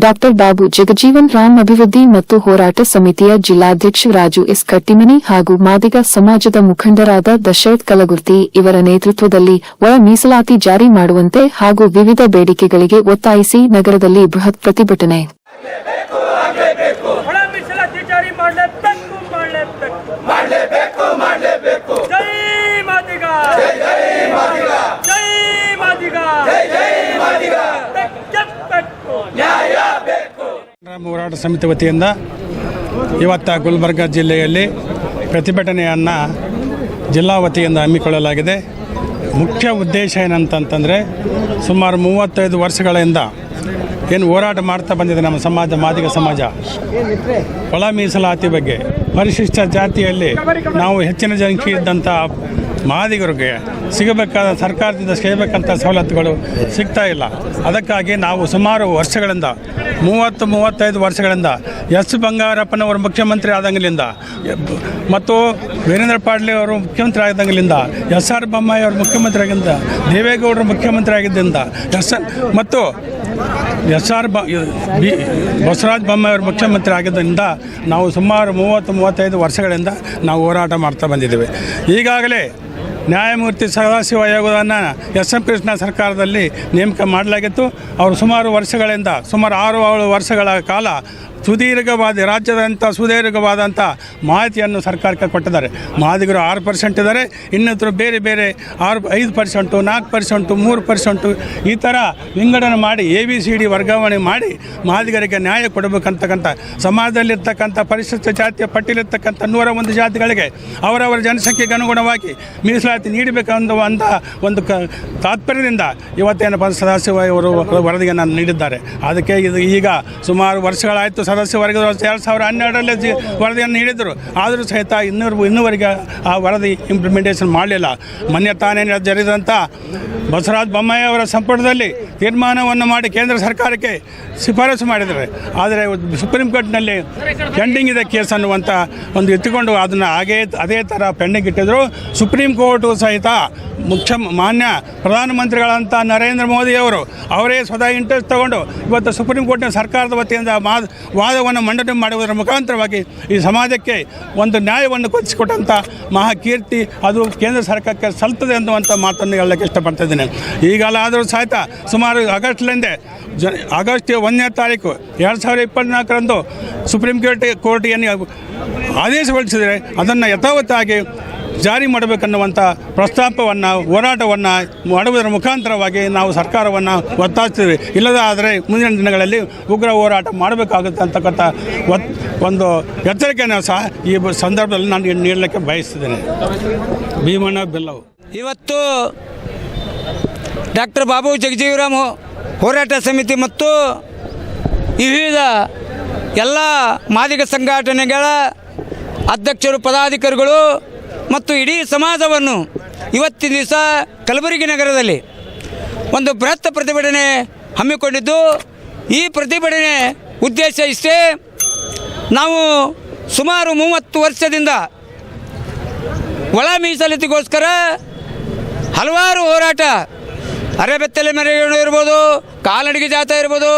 Doctor Babu Jagjivan Ram ಅಭಿವೃದ್ಧಿ ಮತ್ತು ಹೋರಾಟ ಸಮಿತಿಯ ಜಿಲ್ಲಾಧ್ಯಕ್ಷ ರಾಜು ಎಸ್ ಕಟ್ಟಿಮನಿ ಹಾಗೂ ಮಾದಿಗ ಸಮಾಜದ ಮುಖಂಡರಾದ ದಶರಥ್ ಕಲಗುರ್ತಿ ಇವರ ನೇತೃತ್ವದಲ್ಲಿ ಒಳ ಮೀಸಲಾತಿ ಜಾರಿ ಮಾಡುವಂತೆ ಹಾಗೂ ವಿವಿಧ ಬೇಡಿಕೆಗಳಿಗೆ ಒತ್ತಾಯಿಸಿ ನಗರದಲ್ಲಿ ಬೃಹತ್ ಪ್ರತಿಭಟನೆ ಒಳ ಮೀಸಲಾತಿ ಜಾರಿ ಮಾಡಲೇಬೇಕು ಮಾಡಲೇಬೇಕು ಮಾಡಲೇಬೇಕು ಜೈ ಮಾದಿಗ ಜೈ ಮಾದಿಗ ಜೈ ಮಾದಿಗ ಜೈ ಜೈ ಮಾದಿಗ ಬೇಕು ನ್ಯಾಯ ಬೇಕು ರಾಮ ಹೋರಾಟ ಸಮಿತಿ ವತಿಯಿಂದ ಇವತ್ತ ಗುಲ್ಬರ್ಗ ಜಿಲ್ಲೆಯಲ್ಲಿ ಪ್ರತಿಭಟನೆಯನ್ನು ಜಿಲ್ಲಾ ವತಿಯಿಂದ ಹಮ್ಮಿಕೊಳ್ಳಲಾಗಿದೆ. ಮುಖ್ಯ ಉದ್ದೇಶ ಏನಂತಂತಂದರೆ ಸುಮಾರು ಮೂವತ್ತೈದು ವರ್ಷಗಳಿಂದ ಏನು ಹೋರಾಟ ಮಾಡ್ತಾ ಬಂದಿದೆ ನಮ್ಮ ಸಮಾಜ, ಮಾದಿಗ ಸಮಾಜ. ಒಳ ಮೀಸಲಾತಿ ಬಗ್ಗೆ. ಪರಿಶಿಷ್ಟ ಜಾತಿಯಲ್ಲಿ ನಾವು ಹೆಚ್ಚಿನ ಜನಕ್ಕೆ ಇದ್ದಂಥ ಮಾದಿಗರಿಗೆ ಸಿಗಬೇಕಾದ ಸರ್ಕಾರದಿಂದ ಸಿಗಬೇಕಂತ ಸವಲತ್ತುಗಳು ಸಿಗ್ತಾ ಇಲ್ಲ. ಅದಕ್ಕಾಗಿ ನಾವು ಸುಮಾರು ವರ್ಷಗಳಿಂದ, ಮೂವತ್ತು, ಮೂವತ್ತೈದು ವರ್ಷಗಳಿಂದ ಎಸ್ ಬಂಗಾರಪ್ಪನವರು ಮುಖ್ಯಮಂತ್ರಿ ಆದಂಗಲಿಂದ, ಮತ್ತು ವೀರೇಂದ್ರ ಪಾಡ್ಲಿ ಅವರು ಮುಖ್ಯಮಂತ್ರಿ ಆದಂಗಲಿಂದ, ಎಸ್ ಆರ್ ಬೊಮ್ಮಾಯಿ ಅವರು ಮುಖ್ಯಮಂತ್ರಿ ಆಗಿದ್ದ ದೇವೇಗೌಡರು ಮುಖ್ಯಮಂತ್ರಿ ಆಗಿದ್ದರಿಂದ ಎಸ್ ಮತ್ತು ಎಸ್ ಆರ್ ಬ ಬಸವರಾಜ ಬೊಮ್ಮಾಯಿ ಅವರು ಮುಖ್ಯಮಂತ್ರಿ ಆಗಿದ್ದರಿಂದ ನಾವು ಸುಮಾರು ಮೂವತ್ತು ಮೂವತ್ತೈದು ವರ್ಷಗಳಿಂದ ನಾವು ಹೋರಾಟ ಮಾಡ್ತಾ ಬಂದಿದ್ದೇವೆ. ಈಗಾಗಲೇ ನ್ಯಾಯಮೂರ್ತಿ ಸದಾಶಿವ ಆಯೋಗವನ್ನು ಎಸ್ ಎಂ ಕೃಷ್ಣ ಸರ್ಕಾರದಲ್ಲಿ ನೇಮಕ ಮಾಡಲಾಗಿತ್ತು. ಅವರು ಸುಮಾರು ವರ್ಷಗಳಿಂದ, ಸುಮಾರು ಆರು ಏಳು ವರ್ಷಗಳ ಕಾಲ ಸುದೀರ್ಘವಾದ ರಾಜ್ಯದಂಥ ಸುದೀರ್ಘವಾದಂಥ ಮಾಹಿತಿಯನ್ನು ಸರ್ಕಾರಕ್ಕೆ ಕೊಟ್ಟಿದ್ದಾರೆ. ಮಾದಿಗರು ಆರು ಪರ್ಸೆಂಟ್ ಇದ್ದಾರೆ. ಇನ್ನಿತರು ಬೇರೆ ಬೇರೆ ಆರು, ಐದು ಪರ್ಸೆಂಟು, ನಾಲ್ಕು ಪರ್ಸೆಂಟು, ಮೂರು ಪರ್ಸೆಂಟು ಈ ಥರ ವಿಂಗಡಣೆ ಮಾಡಿ, ಎ ಬಿ ಸಿ ಡಿ ವರ್ಗಾವಣೆ ಮಾಡಿ ಮಾದಿಗರಿಗೆ ನ್ಯಾಯ ಕೊಡಬೇಕಂತಕ್ಕಂಥ, ಸಮಾಜದಲ್ಲಿರ್ತಕ್ಕಂಥ, ಪರಿಶಿಷ್ಟ ಜಾತಿಯ ಪಟ್ಟಿಲಿರ್ತಕ್ಕಂಥ ನೂರ ಒಂದು ಜಾತಿಗಳಿಗೆ ಅವರವರ ಜನಸಂಖ್ಯೆಗೆ ಅನುಗುಣವಾಗಿ ಮೀಸಲಾತಿ ನೀಡಬೇಕಂದು ಅಂತ ಒಂದು ಕ ತಾತ್ಪರ್ಯದಿಂದ ಇವತ್ತೇನಪ್ಪ ಅಂದ್ರೆ ಸದಾಶಿವ ಇವರು ವರದಿಯನ್ನು ನೀಡಿದ್ದಾರೆ. ಅದಕ್ಕೆ ಇದು ಈಗ ಸುಮಾರು ವರ್ಷಗಳಾಯಿತು ಸದಸ್ಯ ವರ್ಗದ ಎರಡು ಸಾವಿರ ಹನ್ನೆರಡರಲ್ಲಿ ವರದಿಯನ್ನು ನೀಡಿದರು. ಆದರೂ ಸಹಿತ ಇನ್ನೂರು, ಇನ್ನೂವರೆಗೆ ಆ ವರದಿ ಇಂಪ್ಲಿಮೆಂಟೇಷನ್ ಮಾಡಲಿಲ್ಲ. ಮೊನ್ನೆ ತಾನೇ ಜರಿದಂಥ ಬಸವರಾಜ ಬೊಮ್ಮಾಯಿ ಅವರ ಸಂಪುಟದಲ್ಲಿ ತೀರ್ಮಾನವನ್ನು ಮಾಡಿ ಕೇಂದ್ರ ಸರ್ಕಾರಕ್ಕೆ ಶಿಫಾರಸು ಮಾಡಿದ್ದಾರೆ. ಆದರೆ ಸುಪ್ರೀಂ ಕೋರ್ಟ್ನಲ್ಲಿ ಪೆಂಡಿಂಗ್ ಇದೆ ಕೇಸ್ ಅನ್ನುವಂಥ ಒಂದು ಎತ್ತಿಕೊಂಡು ಅದನ್ನು ಹಾಗೇ, ಅದೇ ಥರ ಪೆಂಡಿಂಗ್ ಇಟ್ಟಿದ್ರು. ಸುಪ್ರೀಂ ಕೋರ್ಟು ಸಹಿತ ಮುಖ್ಯ ಮಾನ್ಯ ಪ್ರಧಾನಮಂತ್ರಿಗಳಂಥ ನರೇಂದ್ರ ಮೋದಿಯವರು ಅವರೇ ಸ್ವತಃ ಇಂಟ್ರೆಸ್ಟ್ ತಗೊಂಡು ಇವತ್ತು ಸುಪ್ರೀಂ ಕೋರ್ಟ್ನ ಸರ್ಕಾರದ ವತಿಯಿಂದ ಮಾದ, ವಾದವನ್ನು ಮಂಡನೆ ಮಾಡುವುದರ ಮುಖಾಂತರವಾಗಿ ಈ ಸಮಾಜಕ್ಕೆ ಒಂದು ನ್ಯಾಯವನ್ನು ಕೊಚ್ಚಿಕೊಟ್ಟಂಥ ಮಹಾಕೀರ್ತಿ ಅದು ಕೇಂದ್ರ ಸರ್ಕಾರಕ್ಕೆ ಸಲ್ತದೆ ಅನ್ನುವಂಥ ಮಾತನ್ನು ಹೇಳಕ್ಕೆ ಇಷ್ಟಪಡ್ತಾ ಇದ್ದೇನೆ ಈಗಲಾದರೂ ಸಹಿತ ಸುಮಾರು ಆಗಸ್ಟ್ಲಿಂದೆ ಜ ಆಗಸ್ಟ್ ಒಂದನೇ ತಾರೀಕು ಎರಡು ಸಾವಿರದ ಇಪ್ಪತ್ತ್ನಾಲ್ಕರಂದು ಸುಪ್ರೀಂ ಕೋರ್ಟ್ ಕೋರ್ಟ್ ಏನು ಆದೇಶ ಹೊರಡಿಸಿದರೆ ಅದನ್ನು ಯಥಾವತ್ತಾಗಿ ಜಾರಿ ಮಾಡಬೇಕನ್ನುವಂಥ ಪ್ರಸ್ತಾಪವನ್ನು, ಹೋರಾಟವನ್ನು ಮಾಡುವುದರ ಮುಖಾಂತರವಾಗಿ ನಾವು ಸರ್ಕಾರವನ್ನು ಒತ್ತಾಯಿಸ್ತೀವಿ. ಇಲ್ಲದ ಆದರೆ ಮುಂದಿನ ದಿನಗಳಲ್ಲಿ ಉಗ್ರ ಹೋರಾಟ ಮಾಡಬೇಕಾಗುತ್ತೆ ಅಂತಕ್ಕಂಥ ಒಂದು ಎಚ್ಚರಿಕೆಯನ್ನು ಸಹ ಈ ಸಂದರ್ಭದಲ್ಲಿ ನಾನು ನೀಡಲಿಕ್ಕೆ ಬಯಸ್ತಿದ್ದೇನೆ. ಭೀಮಣ್ಣ ಬೆಲ್ಲವು. ಇವತ್ತು ಡಾಕ್ಟರ್ ಬಾಬು ಜಗಜೀವರಾಮ್ ಹೋರಾಟ ಸಮಿತಿ ಮತ್ತು ವಿವಿಧ ಎಲ್ಲ ಮಾದಿಗ ಸಂಘಟನೆಗಳ ಅಧ್ಯಕ್ಷರು, ಪದಾಧಿಕಾರಿಗಳು ಮತ್ತು ಇಡೀ ಸಮಾಜವನ್ನು ಇವತ್ತಿನ ದಿವಸ ಕಲಬುರಗಿ ನಗರದಲ್ಲಿ ಒಂದು ಬೃಹತ್ ಪ್ರತಿಭಟನೆ ಹಮ್ಮಿಕೊಂಡಿದ್ದು, ಈ ಪ್ರತಿಭಟನೆ ಉದ್ದೇಶ ಇಷ್ಟೇ, ನಾವು ಸುಮಾರು ಮೂವತ್ತು ವರ್ಷದಿಂದ ಒಳ ಮೀಸಲಿತಿಗೋಸ್ಕರ ಹಲವಾರು ಹೋರಾಟ ಅರೆಬೆತ್ತಲೆ ಮೆರವಣಿಗೆ ಇರ್ಬೋದು, ಕಾಲ್ನಡಿಗೆ ಜಾತ ಇರ್ಬೋದು,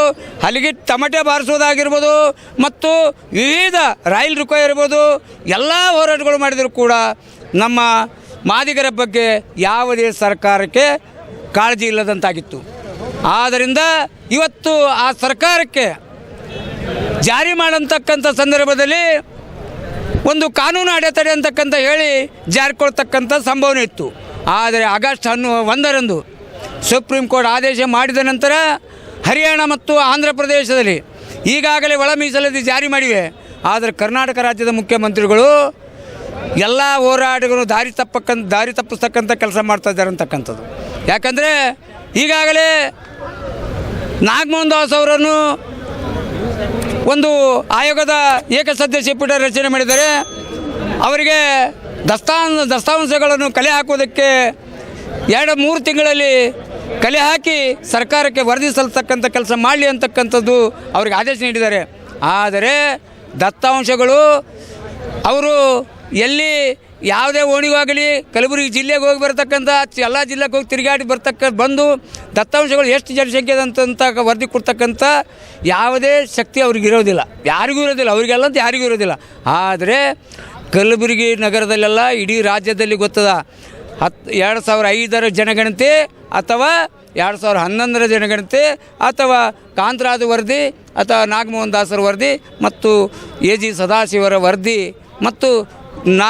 ಹಲಿಗೆ ಟಮಟೆ ಬಾರಿಸೋದಾಗಿರ್ಬೋದು ಮತ್ತು ವಿವಿಧ ರಾಯಲ್ ರುಕೋ ಇರ್ಬೋದು, ಎಲ್ಲ ಹೋರಾಟಗಳು ಮಾಡಿದರೂ ಕೂಡ ನಮ್ಮ ಮಾದಿಗರ ಬಗ್ಗೆ ಯಾವುದೇ ಸರ್ಕಾರಕ್ಕೆ ಕಾಳಜಿ ಇಲ್ಲದಂತಾಗಿತ್ತು. ಆದ್ದರಿಂದ ಇವತ್ತು ಆ ಸರ್ಕಾರಕ್ಕೆ ಜಾರಿ ಮಾಡತಕ್ಕಂಥ ಸಂದರ್ಭದಲ್ಲಿ ಒಂದು ಕಾನೂನು ಅಡೆತಡೆ ಅಂತಕ್ಕಂಥ ಹೇಳಿ ಜಾರಿಕೊಳ್ತಕ್ಕಂಥ ಸಂಭವನ ಇತ್ತು. ಆದರೆ ಆಗಸ್ಟ್ ಹನ್ನು, ಒಂದರಂದು ಸುಪ್ರೀಂ ಕೋರ್ಟ್ ಆದೇಶ ಮಾಡಿದ ನಂತರ ಹರಿಯಾಣ ಮತ್ತು ಆಂಧ್ರ ಪ್ರದೇಶದಲ್ಲಿ ಈಗಾಗಲೇ ಒಳ ಮೀಸಲಾತಿ ಜಾರಿ ಮಾಡಿವೆ. ಆದರೆ ಕರ್ನಾಟಕ ರಾಜ್ಯದ ಮುಖ್ಯಮಂತ್ರಿಗಳು ಎಲ್ಲ ಹೋರಾಟಗಳು ದಾರಿ ತಪ್ಪಕ್ಕಂತ ದಾರಿ ತಪ್ಪಿಸ್ತಕ್ಕಂಥ ಕೆಲಸ ಮಾಡ್ತಾ ಇದ್ದಾರೆ ಅಂತಕ್ಕಂಥದ್ದು. ಯಾಕಂದರೆ ಈಗಾಗಲೇ ನಾಗಮೋಹನ್ ದಾಸ್ ಅವರನ್ನು ಒಂದು ಆಯೋಗದ ಏಕಸದಸ್ಯ ಪೀಠ ರಚನೆ ಮಾಡಿದ್ದಾರೆ. ಅವರಿಗೆ ದಸ್ತಾನ್ ದಸ್ತಾವಂಶಗಳನ್ನು ಕಲೆ ಹಾಕುವುದಕ್ಕೆ ಎರಡು ಮೂರು ತಿಂಗಳಲ್ಲಿ ಕಲೆ ಹಾಕಿ ಸರ್ಕಾರಕ್ಕೆ ವರದಿ ಸಲ್ಲಿಸ್ತಕ್ಕಂಥ ಕೆಲಸ ಮಾಡಲಿ ಅಂತಕ್ಕಂಥದ್ದು ಅವ್ರಿಗೆ ಆದೇಶ ನೀಡಿದ್ದಾರೆ. ಆದರೆ ದತ್ತಾಂಶಗಳು ಅವರು ಎಲ್ಲಿ ಯಾವುದೇ ಓಣಿಗಾಗಲಿ, ಕಲಬುರಗಿ ಜಿಲ್ಲೆಗೆ ಹೋಗಿ ಬರತಕ್ಕಂಥ ಎಲ್ಲ ಜಿಲ್ಲೆಗೆ ಹೋಗಿ ತಿರುಗಾಡಿ ಬರ್ತಕ್ಕ, ಬಂದು ದತ್ತಾಂಶಗಳು ಎಷ್ಟು ಜನಸಂಖ್ಯೆ ಅಂತ ವರದಿ ಕೊಡ್ತಕ್ಕಂಥ ಯಾವುದೇ ಶಕ್ತಿ ಅವ್ರಿಗೆ ಇರೋದಿಲ್ಲ. ಯಾರಿಗೂ ಇರೋದಿಲ್ಲ, ಅವರಿಗೆಲ್ಲ ಅಂತ ಯಾರಿಗೂ ಇರೋದಿಲ್ಲ. ಆದರೆ ಕಲಬುರಗಿ ನಗರದಲ್ಲೆಲ್ಲ ಇಡೀ ರಾಜ್ಯದಲ್ಲಿ ಗೊತ್ತದ ಹತ್ತು ಎರಡು ಸಾವಿರ ಐದರ ಜನಗಣತಿ ಅಥವಾ ಎರಡು ಸಾವಿರ ಹನ್ನೊಂದರ ಜನಗಣತಿ ಅಥವಾ ಕಾಂತರಾಜು ವರದಿ ಅಥವಾ ನಾಗಮೋಹನ್ ದಾಸರ ವರದಿ ಮತ್ತು ಎ ಜಿ ಸದಾಶಿವರ ವರದಿ ಮತ್ತು ನಾ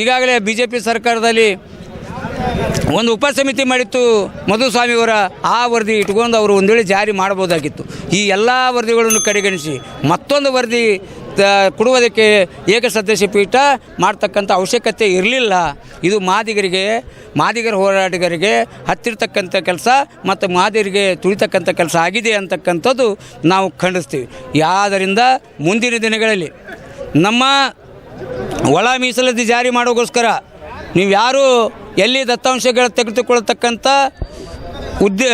ಈಗಾಗಲೇ ಬಿ ಜೆ ಪಿ ಸರ್ಕಾರದಲ್ಲಿ ಒಂದು ಉಪಸಮಿತಿ ಮಾಡಿತ್ತು ಮಧುಸ್ವಾಮಿಯವರ ಆ ವರದಿ ಇಟ್ಕೊಂಡು ಅವರು ಒಂದು ವೇಳೆ ಜಾರಿ ಮಾಡ್ಬೋದಾಗಿತ್ತು ಈ ಎಲ್ಲ ವರದಿಗಳನ್ನು ಕಡೆಗಣಿಸಿ ಮತ್ತೊಂದು ವರದಿ ಕೊಡುವುದಕ್ಕೆ ಏಕಸದಸ್ಯ ಪೀಠ ಮಾಡ್ತಕ್ಕಂಥ ಅವಶ್ಯಕತೆ ಇರಲಿಲ್ಲ. ಇದು ಮಾದಿಗರಿಗೆ, ಮಾದಿಗರ ಹೋರಾಟಗಾರರಿಗೆ ಹತ್ತಿರ್ತಕ್ಕಂಥ ಕೆಲಸ ಮತ್ತು ಮಾದಿಗರಿಗೆ ತುಳಿತಕ್ಕಂಥ ಕೆಲಸ ಆಗಿದೆ ಅಂತಕ್ಕಂಥದ್ದು ನಾವು ಖಂಡಿಸ್ತೀವಿ. ಆದ್ದರಿಂದ ಮುಂದಿನ ದಿನಗಳಲ್ಲಿ ನಮ್ಮ ಒಳ ಮೀಸಲಾತಿ ಜಾರಿ ಮಾಡೋಕ್ಕೋಸ್ಕರ ನೀವು ಯಾರು ಎಲ್ಲಿ ದತ್ತಾಂಶಗಳ ತೆಗೆದುಕೊಳ್ತಕ್ಕಂಥ ಉದ್ಯ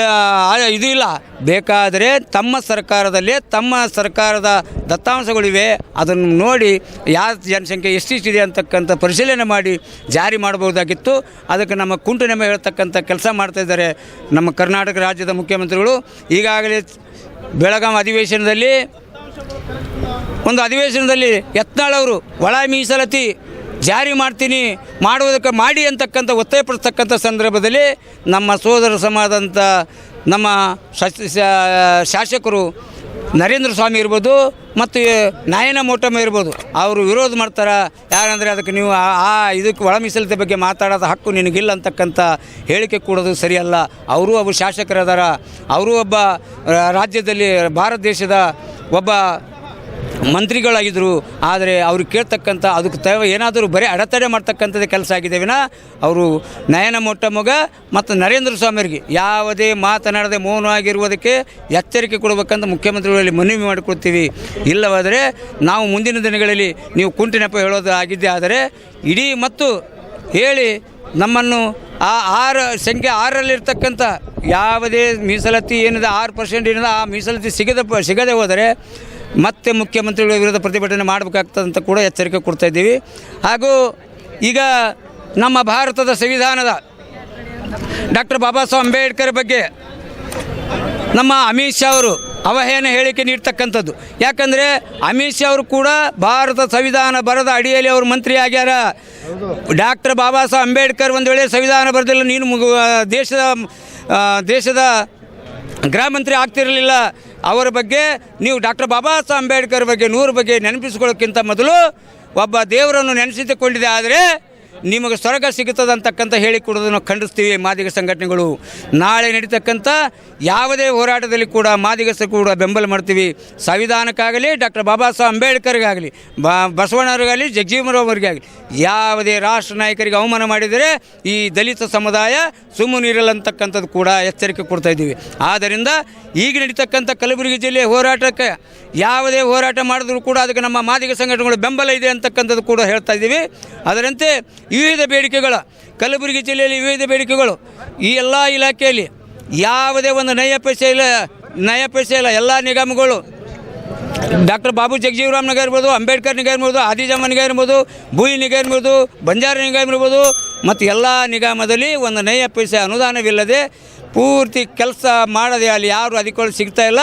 ಇದು ಇಲ್ಲ. ಬೇಕಾದರೆ ತಮ್ಮ ಸರ್ಕಾರದಲ್ಲಿ ತಮ್ಮ ಸರ್ಕಾರದ ದತ್ತಾಂಶಗಳಿವೆ. ಅದನ್ನು ನೋಡಿ ಯಾವ ಜನಸಂಖ್ಯೆ ಎಷ್ಟಿಷ್ಟಿದೆ ಅಂತಕ್ಕಂಥ ಪರಿಶೀಲನೆ ಮಾಡಿ ಜಾರಿ ಮಾಡಬಹುದಾಗಿತ್ತು. ಅದಕ್ಕೆ ನಮ್ಮ ಕುಂಟು ನೆಮ್ಮ ಹೇಳ್ತಕ್ಕಂಥ ಕೆಲಸ ಮಾಡ್ತಾಯಿದ್ದಾರೆ ನಮ್ಮ ಕರ್ನಾಟಕ ರಾಜ್ಯದ ಮುಖ್ಯಮಂತ್ರಿಗಳು. ಈಗಾಗಲೇ ಬೆಳಗಾಂ ಅಧಿವೇಶನದಲ್ಲಿ ಒಂದು ಅಧಿವೇಶನದಲ್ಲಿ ಯತ್ನಾಳವರು ಒಳ ಮೀಸಲಾತಿ ಜಾರಿ ಮಾಡ್ತೀನಿ, ಮಾಡುವುದಕ್ಕೆ ಮಾಡಿ ಅಂತಕ್ಕಂಥ ಒತ್ತಾಯಪಡಿಸ್ತಕ್ಕಂಥ ಸಂದರ್ಭದಲ್ಲಿ ನಮ್ಮ ಸೋದರ ಸಮಾದಂಥ ನಮ್ಮ ಶಾಸ- ಶಾಸಕರು ನರೇಂದ್ರ ಸ್ವಾಮಿ ಇರ್ಬೋದು ಮತ್ತು ನಾಯನ ಮೋಟಮ್ಮ ಇರ್ಬೋದು, ಅವರು ವಿರೋಧ ಮಾಡ್ತಾರೆ? ಯಾರಂದರೆ ಅದಕ್ಕೆ ನೀವು ಆ ಇದಕ್ಕೆ ಒಳ ಮೀಸಲತೆ ಬಗ್ಗೆ ಮಾತಾಡೋದು ಹಕ್ಕು ನಿನಗಿಲ್ಲ ಅಂತಕ್ಕಂಥ ಹೇಳಿಕೆ ಕೊಡೋದು ಸರಿಯಲ್ಲ. ಅವರು ಒಬ್ಬ ಶಾಸಕರದಾರ. ಅವರು ಒಬ್ಬ ರಾಜ್ಯದಲ್ಲಿ, ಭಾರತ ದೇಶದ ಒಬ್ಬ ಮಂತ್ರಿಗಳಾಗಿದ್ದರು ಆದರೆ ಅವ್ರು ಕೇಳ್ತಕ್ಕಂಥ ಅದಕ್ಕೆ ತ ಏನಾದರೂ ಬರೀ ಅಡೆತಡೆ ಮಾಡ್ತಕ್ಕಂಥದ್ದೇ ಕೆಲಸ ಆಗಿದೆ ವಿನ, ಅವರು ನಯನ ಮೊಟ್ಟ ಮಗ ಮತ್ತು ನರೇಂದ್ರ ಸ್ವಾಮಿಯವರಿಗೆ ಯಾವುದೇ ಮಾತನಾಡದೆ ಮೌನವಾಗಿರುವುದಕ್ಕೆ ಎಚ್ಚರಿಕೆ ಕೊಡಬೇಕಂತ ಮುಖ್ಯಮಂತ್ರಿಗಳಲ್ಲಿ ಮನವಿ ಮಾಡಿಕೊಡ್ತೀವಿ. ಇಲ್ಲವಾದರೆ ನಾವು ಮುಂದಿನ ದಿನಗಳಲ್ಲಿ ನೀವು ಕುಂಟಿನಪ್ಪ ನೆಪ ಹೇಳೋದು ಆಗಿದ್ದೇ ಆದರೆ ಇಡೀ ಮತ್ತು ಹೇಳಿ ನಮ್ಮನ್ನು ಆ ಆರು ಸಂಖ್ಯೆ ಆರಲ್ಲಿರ್ತಕ್ಕಂಥ ಯಾವುದೇ ಮೀಸಲಾತಿ ಏನಿದೆ, ಆರು ಪರ್ಸೆಂಟ್ ಏನಿದೆ, ಆ ಮೀಸಲಾತಿ ಸಿಗದ, ಸಿಗದೆ ಹೋದರೆ ಮತ್ತೆ ಮುಖ್ಯಮಂತ್ರಿಗಳ ವಿರುದ್ಧ ಪ್ರತಿಭಟನೆ ಮಾಡಬೇಕಾಗ್ತದೆ ಅಂತ ಕೂಡ ಎಚ್ಚರಿಕೆ ಕೊಡ್ತಾ ಇದ್ದೀವಿ. ಹಾಗೂ ಈಗ ನಮ್ಮ ಭಾರತದ ಸಂವಿಧಾನದ ಡಾಕ್ಟರ್ ಬಾಬಾ ಸಾಹೇಬ್ ಅಂಬೇಡ್ಕರ್ ಬಗ್ಗೆ ನಮ್ಮ ಅಮಿತ್ ಶಾ ಅವರು ಅವಹೇನ ಹೇಳಿಕೆ ನೀಡ್ತಕ್ಕಂಥದ್ದು. ಯಾಕಂದರೆ ಅಮಿತ್ ಶಾ ಅವರು ಕೂಡ ಭಾರತ ಸಂವಿಧಾನ ಬರದ ಅಡಿಯಲ್ಲಿ ಅವರು ಮಂತ್ರಿ ಆಗ್ಯಾರ. ಡಾಕ್ಟರ್ ಬಾಬಾ ಸಾಹೇಬ್ ಅಂಬೇಡ್ಕರ್ ಒಂದು ವೇಳೆ ಸಂವಿಧಾನ ಬರೆದಿಲ್ಲ, ನೀನು ದೇಶದ ದೇಶದ ಗೃಹ ಮಂತ್ರಿ ಆಗ್ತಿರಲಿಲ್ಲ. ಅವರ ಬಗ್ಗೆ ನೀವು ಡಾಕ್ಟರ್ ಬಾಬಾ ಸಾಹೇಬ್ ಅಂಬೇಡ್ಕರ್ ಬಗ್ಗೆ ನೂರು ಬಗ್ಗೆ ನೆನಪಿಸ್ಕೊಳ್ಳೋಕ್ಕಿಂತ ಮೊದಲು ಒಬ್ಬ ದೇವರನ್ನು ನೆನೆಸಿದುಕೊಂಡಿದೆ ಆದರೆ ನಿಮಗೆ ಸ್ವರ್ಗ ಸಿಗುತ್ತದೆ ಅಂತಕ್ಕಂಥ ಹೇಳಿಕೊಡೋದನ್ನು ಖಂಡಿಸ್ತೀವಿ ಮಾದಿಗ ಸಂಘಟನೆಗಳು. ನಾಳೆ ನಡೀತಕ್ಕಂಥ ಯಾವುದೇ ಹೋರಾಟದಲ್ಲಿ ಕೂಡ ಮಾದಿಗಸ ಕೂಡ ಬೆಂಬಲ ಮಾಡ್ತೀವಿ. ಸಂವಿಧಾನಕ್ಕಾಗಲಿ, ಡಾಕ್ಟರ್ ಬಾಬಾ ಸಾಹೇಬ್ ಅಂಬೇಡ್ಕರ್ಗಾಗಲಿ, ಬಾ, ಬಸವಣ್ಣವ್ರಿಗಾಗಲಿ, ಜಗಜೀವನರಾವ್ರಿಗಾಗಲಿ, ಯಾವುದೇ ರಾಷ್ಟ್ರ ನಾಯಕರಿಗೆ ಅವಮಾನ ಮಾಡಿದರೆ ಈ ದಲಿತ ಸಮುದಾಯ ಸುಮ್ಮನಿರಲ್ಲಂತಕ್ಕಂಥದ್ದು ಕೂಡ ಎಚ್ಚರಿಕೆ ಕೊಡ್ತಾ ಇದ್ದೀವಿ. ಆದ್ದರಿಂದ ಈಗ ನಡೀತಕ್ಕಂಥ ಕಲಬುರಗಿ ಜಿಲ್ಲೆಯ ಹೋರಾಟಕ್ಕೆ ಯಾವುದೇ ಹೋರಾಟ ಮಾಡಿದ್ರು ಕೂಡ ಅದಕ್ಕೆ ನಮ್ಮ ಮಾದಿಗ ಸಂಘಟನೆಗಳು ಬೆಂಬಲ ಇದೆ ಅಂತಕ್ಕಂಥದ್ದು ಕೂಡ ಹೇಳ್ತಾ ಇದ್ದೀವಿ. ಅದರಂತೆ ವಿವಿಧ ಬೇಡಿಕೆಗಳು, ಕಲಬುರಗಿ ಜಿಲ್ಲೆಯಲ್ಲಿ ವಿವಿಧ ಬೇಡಿಕೆಗಳು. ಈ ಎಲ್ಲ ಇಲಾಖೆಯಲ್ಲಿ ಯಾವುದೇ ಒಂದು ನಯ ಪೈಸೆ ಇಲ್ಲ ನಯ ಪೈಸೆ ಇಲ್ಲ ಎಲ್ಲ ನಿಗಮಗಳು, ಡಾಕ್ಟರ್ ಬಾಬು ಜಗಜೀವರಾಮ್ ನಗರ್ ಇರ್ಬೋದು, ಅಂಬೇಡ್ಕರ್ ನಿಗ ಇರ್ಬೋದು ಆದಿಜಮ್ಮ ನಿಗ ಇರ್ಬೋದು, ಭೂಯಿ ನಿಗಮ ಇರ್ಬೋದು, ಬಂಜಾರ ನಿಗಮ ಇರ್ಬೋದು, ಮತ್ತು ಎಲ್ಲ ನಿಗಮದಲ್ಲಿ ಒಂದು ನಯ ಪೈಸೆ ಅನುದಾನವಿಲ್ಲದೆ ಪೂರ್ತಿ ಕೆಲಸ ಮಾಡದೆ ಅಲ್ಲಿ ಯಾರು ಅಧಿಕಾರಿ ಸಿಗ್ತಾ ಇಲ್ಲ.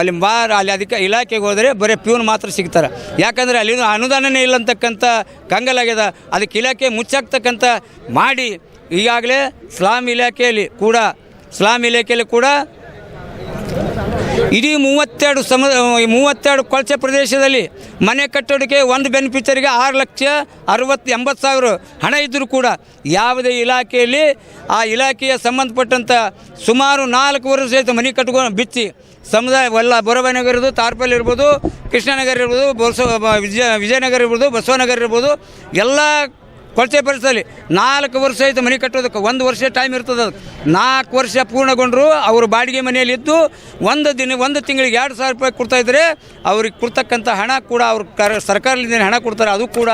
ಅಲ್ಲಿ ಬಾರ ಅಲ್ಲಿ ಅದಕ್ಕೆ ಇಲಾಖೆಗೆ ಹೋದರೆ ಬರೀ ಪ್ಯೂನ್ ಮಾತ್ರ ಸಿಗ್ತಾರೆ. ಯಾಕಂದರೆ ಅಲ್ಲಿ ಅನುದಾನನೇ ಇಲ್ಲ ಅಂತಕ್ಕಂಥ ಕಂಗಲಾಗ್ಯದ ಅದಕ್ಕೆ ಇಲಾಖೆ ಮುಚ್ಚಾಕ್ತಕ್ಕಂಥ ಮಾಡಿ ಈಗಾಗಲೇ ಸ್ಲಾಮ್ ಇಲಾಖೆಯಲ್ಲಿ ಕೂಡ, ಸ್ಲಾಮ್ ಇಲಾಖೆಯಲ್ಲಿ ಕೂಡ ಇಡೀ ಮೂವತ್ತೆರಡು ಸಮ ಮೂವತ್ತೆರಡು ಕೊಳಚೆ ಪ್ರದೇಶದಲ್ಲಿ ಮನೆ ಕಟ್ಟೋದಕ್ಕೆ ಒಂದು ಬೆನಿಫಿಷರಿಗೆ ಆರು ಲಕ್ಷ ಅರವತ್ತು, ಎಂಬತ್ತು ಸಾವಿರ ಹಣ ಇದ್ದರೂ ಕೂಡ ಯಾವುದೇ ಇಲಾಖೆಯಲ್ಲಿ ಆ ಇಲಾಖೆಯ ಸಂಬಂಧಪಟ್ಟಂಥ ಸುಮಾರು ನಾಲ್ಕು ವರ್ಷ ಸಹಿತ ಮನೆ ಕಟ್ಕೊಂಡು ಬಿಚ್ಚಿ ಸಮುದಾಯ ಎಲ್ಲ ಬೊರಬನಗರ ಇರ್ಬೋದು ತಾರ್ಪಲ್ ಇರ್ಬೋದು, ಕೃಷ್ಣನಗರ್ ಇರ್ಬೋದು, ಬೊಲ್ಸ ವಿಜಯ ವಿಜಯನಗರ ಇರ್ಬೋದು, ಬಸವನಗರ ಇರ್ಬೋದು, ಎಲ್ಲ ಕೊಳಚೆ ಪರಿಸರಲ್ಲಿ ನಾಲ್ಕು ವರ್ಷ ಆಯಿತು ಮನೆ ಕಟ್ಟೋದಕ್ಕೆ, ಒಂದು ವರ್ಷ ಟೈಮ್ ಇರ್ತದೆ ಅದಕ್ಕೆ ನಾಲ್ಕು ವರ್ಷ ಪೂರ್ಣಗೊಂಡರು ಅವರು ಬಾಡಿಗೆ ಮನೆಯಲ್ಲಿ ಇದ್ದು ಒಂದು ದಿನ, ಒಂದು ತಿಂಗಳಿಗೆ ಎರಡು ಸಾವಿರ ರೂಪಾಯಿ ಕೊಡ್ತಾಯಿದ್ರೆ ಅವ್ರಿಗೆ ಕೊಡ್ತಕ್ಕಂಥ ಹಣ ಕೂಡ ಅವ್ರು ಕರ, ಸರ್ಕಾರದಿಂದ ಹಣ ಕೊಡ್ತಾರೆ, ಅದು ಕೂಡ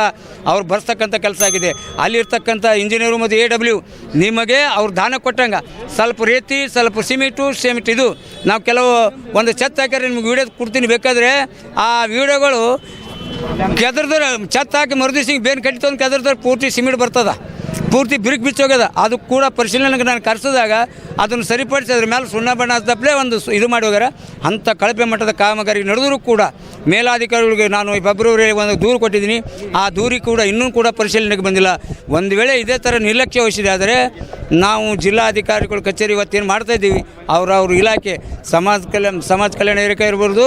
ಅವ್ರು ಬರ್ಸ್ತಕ್ಕಂಥ ಕೆಲಸ ಆಗಿದೆ. ಅಲ್ಲಿರ್ತಕ್ಕಂಥ ಇಂಜಿನಿಯರು ಮತ್ತು ಎ ಡಬ್ಲ್ಯೂ ನಿಮಗೆ ಅವ್ರು ದಾನ ಕೊಟ್ಟಂಗೆ ಸ್ವಲ್ಪ ರೇತಿ, ಸ್ವಲ್ಪ ಸಿಮೆಂಟು ಸಿಮೆಂಟ್ ಇದು. ನಾವು ಕೆಲವು ಒಂದು ಛತ್ ಹಾಕ್ಯಾರೆ ನಿಮ್ಗೆ ವೀಡಿಯೋ ಕೊಡ್ತೀನಿ. ಬೇಕಾದರೆ ಆ ವೀಡಿಯೋಗಳು ಕೆದರ್ದಾರ ಛತ್ ಹಾಕಿ ಮರುದಿವ್ಸಿಗೆ ಬೇನ್ ಕಟ್ಟಿತು ಅಂತ ಕೆದರ್ದಾರ ಪೂರ್ತಿ ಸಿಮೆಂಟ್ ಬರ್ತದ. ಪೂರ್ತಿ ಬಿರುಕು ಬಿಚ್ಚೋಗ್ಯದ ಅದು ಕೂಡ ಪರಿಶೀಲನೆಗೆ ನಾನು ಕರೆಸಿದಾಗ ಅದನ್ನು ಸರಿಪಡಿಸಿ ಅದ್ರ ಮೇಲೆ ಸುಣ್ಣ ಬಣ್ಣ ಹಚ್ಚಪ್ಲೆ ಒಂದು ಇದು ಮಾಡಿ ಹೋಗ್ಯಾರ. ಅಂಥ ಕಳಪೆ ಮಟ್ಟದ ಕಾಮಗಾರಿ ನಡೆದರೂ ಕೂಡ ಮೇಲಾಧಿಕಾರಿಗಳಿಗೆ ನಾನು ಫೆಬ್ರವರಿ ಒಂದು ದೂರು ಕೊಟ್ಟಿದ್ದೀನಿ. ಆ ದೂರಿ ಕೂಡ ಇನ್ನೂ ಕೂಡ ಪರಿಶೀಲನೆಗೆ ಬಂದಿಲ್ಲ. ಒಂದು ವೇಳೆ ಇದೇ ಥರ ನಿರ್ಲಕ್ಷ್ಯ ವಹಿಸಿದೆ ಆದರೆ ನಾವು ಜಿಲ್ಲಾಧಿಕಾರಿಗಳ, ಕಚೇರಿ ಇವತ್ತೇನು ಮಾಡ್ತಾ ಇದ್ದೀವಿ. ಅವ್ರ ಅವ್ರ ಇಲಾಖೆ, ಸಮಾಜ ಕಲ್ಯಾಣ ಸಮಾಜ ಕಲ್ಯಾಣ ಇಲಾಖೆ ಇರ್ಬೋದು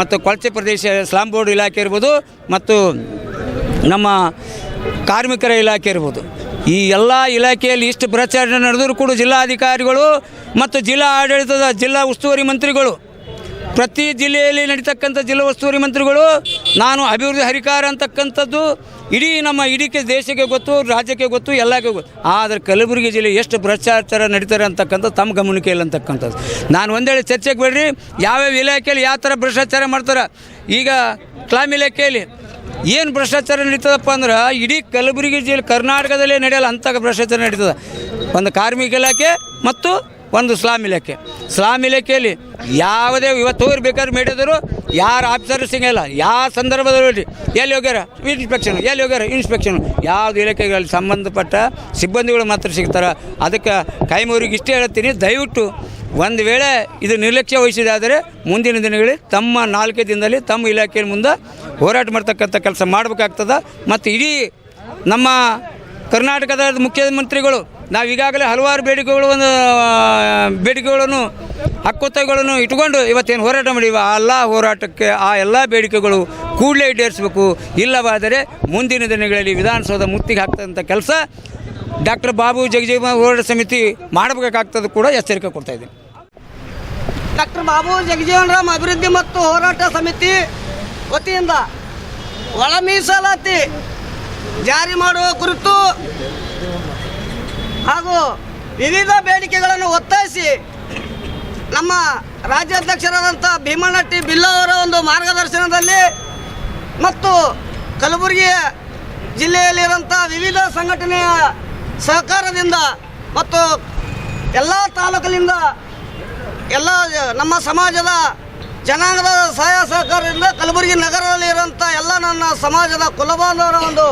ಮತ್ತು ಕೊಳಚೆ ಪ್ರದೇಶ ಸ್ಲಾಮ್ ಬೋರ್ಡ್ ಇಲಾಖೆ ಇರ್ಬೋದು ಮತ್ತು ನಮ್ಮ ಕಾರ್ಮಿಕರ ಇಲಾಖೆ ಇರ್ಬೋದು. ಈ ಎಲ್ಲ ಇಲಾಖೆಯಲ್ಲಿ ಇಷ್ಟು ಪ್ರಚಾರ ನಡೆದರೂ ಕೂಡ ಜಿಲ್ಲಾಧಿಕಾರಿಗಳು ಮತ್ತು ಜಿಲ್ಲಾ ಆಡಳಿತದ ಜಿಲ್ಲಾ ಉಸ್ತುವಾರಿ ಮಂತ್ರಿಗಳು, ಪ್ರತಿ ಜಿಲ್ಲೆಯಲ್ಲಿ ನಡೀತಕ್ಕಂಥ ಜಿಲ್ಲಾ ಉಸ್ತುವಾರಿ ಮಂತ್ರಿಗಳು, ನಾನು ಅಭಿವೃದ್ಧಿ ಹರಿಕಾರ ಅಂತಕ್ಕಂಥದ್ದು ಇಡೀ ನಮ್ಮ ಇಡೀ ದೇಶಕ್ಕೆ ಗೊತ್ತು, ರಾಜ್ಯಕ್ಕೆ ಗೊತ್ತು ಎಲ್ಲಕ್ಕೆ ಗೊತ್ತು. ಆದರೆ ಕಲಬುರಗಿ ಜಿಲ್ಲೆ ಎಷ್ಟು ಭ್ರಷ್ಟಾಚಾರ ನಡೀತಾರೆ ಅಂತಕ್ಕಂಥ ತಮ್ಮ ಗಮನಕ್ಕೆ ಇಲ್ಲ ಅಂತಕ್ಕಂಥದ್ದು. ನಾನು ಒಂದೇಳಿ ಚರ್ಚೆಗೆ ಬೇಡ್ರಿ, ಯಾವ್ಯಾವ ಇಲಾಖೆಯಲ್ಲಿ ಯಾವ ಥರ ಭ್ರಷ್ಟಾಚಾರ ಮಾಡ್ತಾರೆ. ಈಗ ಕ್ಲಾಮ್ ಇಲಾಖೆಯಲ್ಲಿ ಏನು ಭ್ರಷ್ಟಾಚಾರ ನಡೀತದಪ್ಪ ಅಂದ್ರೆ ಇಡೀ ಕಲಬುರಗಿ ಜಿಲ್ಲೆ ಕರ್ನಾಟಕದಲ್ಲೇ ನಡೆಯಲ್ಲ ಅಂತ ಭ್ರಷ್ಟಾಚಾರ ನಡೀತದೆ. ಒಂದು ಕಾರ್ಮಿಕ ಇಲಾಖೆ ಮತ್ತು ಒಂದು ಸ್ಲಾಮ್ ಇಲಾಖೆ. ಸ್ಲಾಮ್ ಇಲಾಖೆಯಲ್ಲಿ ಯಾವುದೇ ಇವತ್ತು ಹೋಗಿ ಬೇಕಾದ್ರೆ ಮೇಡಿದ್ರು, ಯಾರು ಆಫೀಸರ್ ಸಿಗಲ್ಲ ಯಾವ ಸಂದರ್ಭದಲ್ಲಿ ಎಲ್ಲಿ ಹೋಗ್ಯಾರ? ಇನ್ಸ್ಪೆಕ್ಷನ್ ಎಲ್ಲಿ ಹೋಗ್ಯಾರ? ಇನ್ಸ್ಪೆಕ್ಷನ್ ಯಾವ್ದು ಇಲಾಖೆಗಳಲ್ಲಿ ಸಂಬಂಧಪಟ್ಟ ಸಿಬ್ಬಂದಿಗಳು ಮಾತ್ರ ಸಿಗ್ತಾರೆ. ಅದಕ್ಕೆ ಕೈಮೂರಿಗೆ ಇಷ್ಟೇ ಹೇಳ್ತೀನಿ, ದಯವಿಟ್ಟು ಒಂದು ವೇಳೆ ಇದು ನಿರ್ಲಕ್ಷ್ಯ ವಹಿಸಿದಾದರೆ ಮುಂದಿನ ದಿನಗಳಲ್ಲಿ ತಮ್ಮ ನಾಲ್ಕೇ ದಿನದಲ್ಲಿ ತಮ್ಮ ಇಲಾಖೆಯ ಮುಂದೆ ಹೋರಾಟ ಮಾಡ್ತಕ್ಕಂಥ ಕೆಲಸ ಮಾಡಬೇಕಾಗ್ತದೆ. ಮತ್ತು ಇಡೀ ನಮ್ಮ ಕರ್ನಾಟಕದ ಮುಖ್ಯಮಂತ್ರಿಗಳು ನಾವು ಈಗಾಗಲೇ ಹಲವಾರು ಬೇಡಿಕೆಗಳು ಒಂದು ಬೇಡಿಕೆಗಳನ್ನು, ಹಕ್ಕುತ್ತಗಳನ್ನು ಇಟ್ಕೊಂಡು ಇವತ್ತೇನು ಹೋರಾಟ ಮಾಡಿವ, ಆ ಎಲ್ಲ ಹೋರಾಟಕ್ಕೆ, ಆ ಎಲ್ಲ ಬೇಡಿಕೆಗಳು ಕೂಡಲೇ ಈಡೇರಿಸಬೇಕು. ಇಲ್ಲವಾದರೆ ಮುಂದಿನ ದಿನಗಳಲ್ಲಿ ವಿಧಾನಸೌಧ ಮುತ್ತಿಗೆ ಹಾಕ್ತಕ್ಕಂಥ ಕೆಲಸ ಡಾಕ್ಟರ್ ಬಾಬು ಜಗಜೀವ ಹೋರಾಟ ಸಮಿತಿ ಮಾಡಬೇಕಾಗ್ತದೆ ಕೂಡ ಎಚ್ಚರಿಕೆ ಕೊಡ್ತಾ ಇದ್ದೀನಿ. ಡಾಕ್ಟರ್ ಬಾಬು ಜಗಜೀವನ್ ರಾಮ್ ಅಭಿವೃದ್ಧಿ ಮತ್ತು ಹೋರಾಟ ಸಮಿತಿ ವತಿಯಿಂದ ಒಳ ಮೀಸಲಾತಿ ಜಾರಿ ಮಾಡುವ ಕುರಿತು ಹಾಗೂ ವಿವಿಧ ಬೇಡಿಕೆಗಳನ್ನು ಒತ್ತಾಯಿಸಿ ನಮ್ಮ ರಾಜ್ಯಾಧ್ಯಕ್ಷರಾದಂಥ ಭೀಮಣ್ಣಟ್ಟಿ ಬಿಲ್ಲ ಅವರ ಒಂದು ಮಾರ್ಗದರ್ಶನದಲ್ಲಿ ಮತ್ತು ಕಲಬುರಗಿ ಜಿಲ್ಲೆಯಲ್ಲಿರುವಂಥ ವಿವಿಧ ಸಂಘಟನೆಯ ಸಹಕಾರದಿಂದ ಮತ್ತು ಎಲ್ಲ ತಾಲೂಕಿನಿಂದ ಎಲ್ಲ ನಮ್ಮ ಸಮಾಜದ ಜನಾಂಗದ ಸಹಾಯ ಸಹಕಾರದಿಂದ ಕಲಬುರಗಿ ನಗರದಲ್ಲಿ ಇರುವಂಥ ಎಲ್ಲ ನನ್ನ ಸಮಾಜದ ಕುಲಬಾಂಧವರ ಒಂದು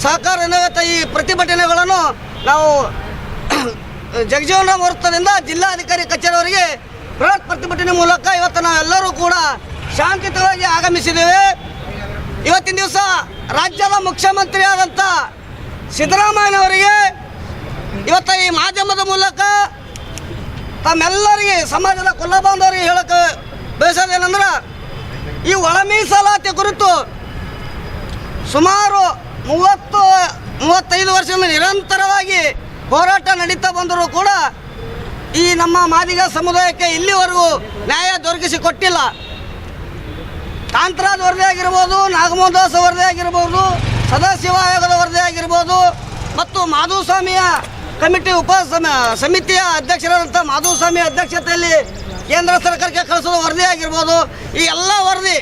ಸಹಕಾರದಿಂದ ಇವತ್ತು ಈ ಪ್ರತಿಭಟನೆಗಳನ್ನು ನಾವು ಜಗಜೀವನ ವೃತ್ತದಿಂದ ಜಿಲ್ಲಾಧಿಕಾರಿ ಕಚೇರಿಯವರಿಗೆ ಬೃಹತ್ ಪ್ರತಿಭಟನೆ ಮೂಲಕ ಇವತ್ತು ನಾವೆಲ್ಲರೂ ಕೂಡ ಶಾಂತಿಯುತವಾಗಿ ಆಗಮಿಸಿದ್ದೇವೆ. ಇವತ್ತಿನ ದಿವಸ ರಾಜ್ಯದ ಮುಖ್ಯಮಂತ್ರಿಯಾದಂಥ ಸಿದ್ದರಾಮಯ್ಯನವರಿಗೆ ಇವತ್ತು ಈ ಮಾಧ್ಯಮದ ಮೂಲಕ ತಮ್ಮೆಲ್ಲರಿಗೆ ಸಮಾಜದ ಕುಲ ಬಾಂಧವರಿಗೆ ಹೇಳಕ್ಕೆ ಬಯಸೋದೇನೆಂದ್ರೆ ಈ ಒಳ ಮೀಸಲಾತಿ ಕುರಿತು ಸುಮಾರು ಮೂವತ್ತು, ಮೂವತ್ತೈದು ವರ್ಷದಿಂದ ನಿರಂತರವಾಗಿ ಹೋರಾಟ ನಡೀತಾ ಬಂದರೂ ಕೂಡ ಈ ನಮ್ಮ ಮಾದಿಗ ಸಮುದಾಯಕ್ಕೆ ಇಲ್ಲಿವರೆಗೂ ನ್ಯಾಯ ದೊರಕಿಸಿ ಕೊಟ್ಟಿಲ್ಲ. ಕಾಂತರಾಜ್ ವರದಿ ಆಗಿರ್ಬೋದು, ನಾಗಮೋಹನ್ ವರದಿ ಆಗಿರ್ಬೋದು, ಸದಾಶಿವ ಆಯೋಗದ ವರದಿ ಆಗಿರ್ಬೋದು, ಮತ್ತು ಮಾಧುಸ್ವಾಮಿಯ ಕಮಿಟಿ ಉಪ ಸಮ- ಸಮಿತಿಯ ಅಧ್ಯಕ್ಷರಾದಂಥ ಮಾಧುಸ್ವಾಮಿ ಅಧ್ಯಕ್ಷತೆಯಲ್ಲಿ ಕೇಂದ್ರ ಸರ್ಕಾರಕ್ಕೆ ಕಳಿಸೋದು ವರದಿ ಆಗಿರ್ಬೋದು. ಈ ಎಲ್ಲ ವರದಿ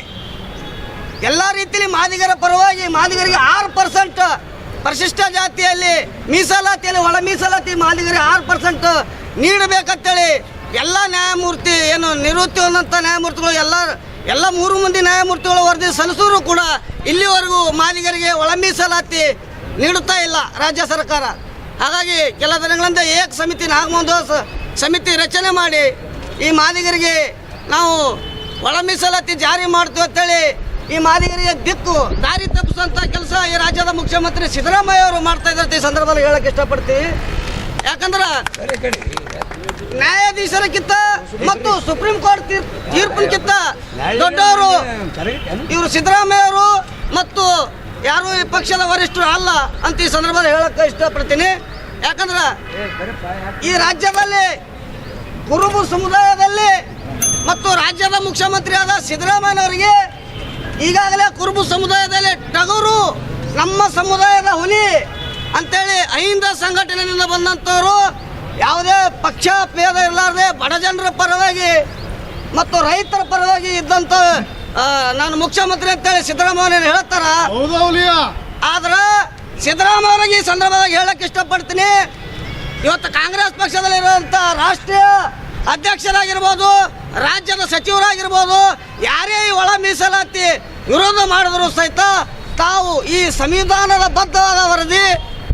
ಎಲ್ಲ ರೀತಿಯಲ್ಲಿ ಮಾದಿಗರ ಪರವಾಗಿ, ಮಾದಿಗರಿಗೆ ಆರು ಪರ್ಸೆಂಟ್ ಪರಿಶಿಷ್ಟ ಜಾತಿಯಲ್ಲಿ ಮೀಸಲಾತಿಯಲ್ಲಿ ಒಳ ಮೀಸಲಾತಿ ಮಾದಿಗರಿಗೆ ಆರು ಪರ್ಸೆಂಟ್ ನೀಡಬೇಕಂತೇಳಿ ಎಲ್ಲ ನ್ಯಾಯಮೂರ್ತಿ ಏನು ನಿವೃತ್ತಿ ಹೊಂದಂಥ ನ್ಯಾಯಮೂರ್ತಿಗಳು, ಎಲ್ಲ ಎಲ್ಲ ಮೂರು ಮಂದಿ ನ್ಯಾಯಮೂರ್ತಿಗಳು ವರದಿ ಸಲ್ಲಿಸಿದ್ರು ಕೂಡ ಇಲ್ಲಿವರೆಗೂ ಮಾದಿಗರಿಗೆ ಒಳ ಮೀಸಲಾತಿ ನೀಡುತ್ತಾ ಇಲ್ಲ ರಾಜ್ಯ ಸರ್ಕಾರ. ಹಾಗಾಗಿ ಕೆಲ ದಿನಗಳಿಂದ ಏಕ ಸಮಿತಿ ನಾಗಮೋಹನ್ ದಾಸ್ ಸಮಿತಿ ರಚನೆ ಮಾಡಿ ಈ ಮಾದಿಗರಿಗೆ ನಾವು ಒಳ ಮೀಸಲಾತಿ ಜಾರಿ ಮಾಡ್ತೀವಿ ಅಂತೇಳಿ ಈ ಮಾದಿಗರಿಗೆ ದಿಕ್ಕು ದಾರಿ ತಪ್ಪಿಸುವಂತ ಕೆಲಸ ಈ ರಾಜ್ಯದ ಮುಖ್ಯಮಂತ್ರಿ ಸಿದ್ದರಾಮಯ್ಯ ಅವರು ಮಾಡ್ತಾ ಇದ್ದಾರೆ ಈ ಸಂದರ್ಭದಲ್ಲಿ ಹೇಳಕ್ ಇಷ್ಟಪಡ್ತೀವಿ ಯಾಕಂದ್ರೆ ನ್ಯಾಯಾಧೀಶರಕ್ಕಿಂತ ಮತ್ತು ಸುಪ್ರೀಂ ಕೋರ್ಟ್ ತೀರ್ ತೀರ್ಪಿನಕ್ಕಿಂತ ದೊಡ್ಡವರು ಇವರು ಸಿದ್ದರಾಮಯ್ಯ ಅವರು ಮತ್ತು ಯಾರು ಈ ಪಕ್ಷದ ವರಿಷ್ಠರು ಅಲ್ಲ ಅಂತ ಈ ಸಂದರ್ಭದಲ್ಲಿ ಹೇಳಕ್ಕೆ ಇಷ್ಟಪಡ್ತೀನಿ. ಯಾಕಂದ್ರೆ ಈ ರಾಜ್ಯದಲ್ಲಿ ಕುರುಬು ಸಮುದಾಯದಲ್ಲಿ ಮತ್ತು ರಾಜ್ಯದ ಮುಖ್ಯಮಂತ್ರಿಯಾದ ಸಿದ್ದರಾಮಯ್ಯನವರಿಗೆ ಈಗಾಗಲೇ ಕುರುಬು ಸಮುದಾಯದಲ್ಲಿ ಟಗರು ನಮ್ಮ ಸಮುದಾಯದ ಹುಲಿ ಅಂತೇಳಿ ಅಹಿಂದ ಸಂಘಟನೆಯಿಂದ ಬಂದಂಥವರು ಯಾವುದೇ ಪಕ್ಷ ಭೇದ ಇರಲಾರ್ದೆ ಬಡ ಜನರ ಪರವಾಗಿ ಮತ್ತು ರೈತರ ಪರವಾಗಿ ಇದ್ದಂಥ ನಾನು ಮುಖ್ಯಮಂತ್ರಿ ಅಂತೇಳಿ ಸಿದ್ದರಾಮಯ್ಯ ಹೇಳ್ತಾರ. ಆದ್ರೆ ಸಿದ್ದರಾಮಯ್ಯ ಈ ಸಂದರ್ಭದಾಗ ಹೇಳಕ್ ಇಷ್ಟಪಡ್ತೀನಿ. ಇವತ್ತು ಕಾಂಗ್ರೆಸ್ ಪಕ್ಷದಲ್ಲಿರುವಂಥ ರಾಷ್ಟ್ರೀಯ ಅಧ್ಯಕ್ಷರಾಗಿರ್ಬೋದು ರಾಜ್ಯದ ಸಚಿವರಾಗಿರ್ಬೋದು ಯಾರೇ ಈ ಒಳ ಮೀಸಲಾತಿ ವಿರೋಧ ಮಾಡಿದ್ರು ಸಹಿತ ತಾವು ಈ ಸಂವಿಧಾನದ ಬದ್ಧವಾದ ವರದಿ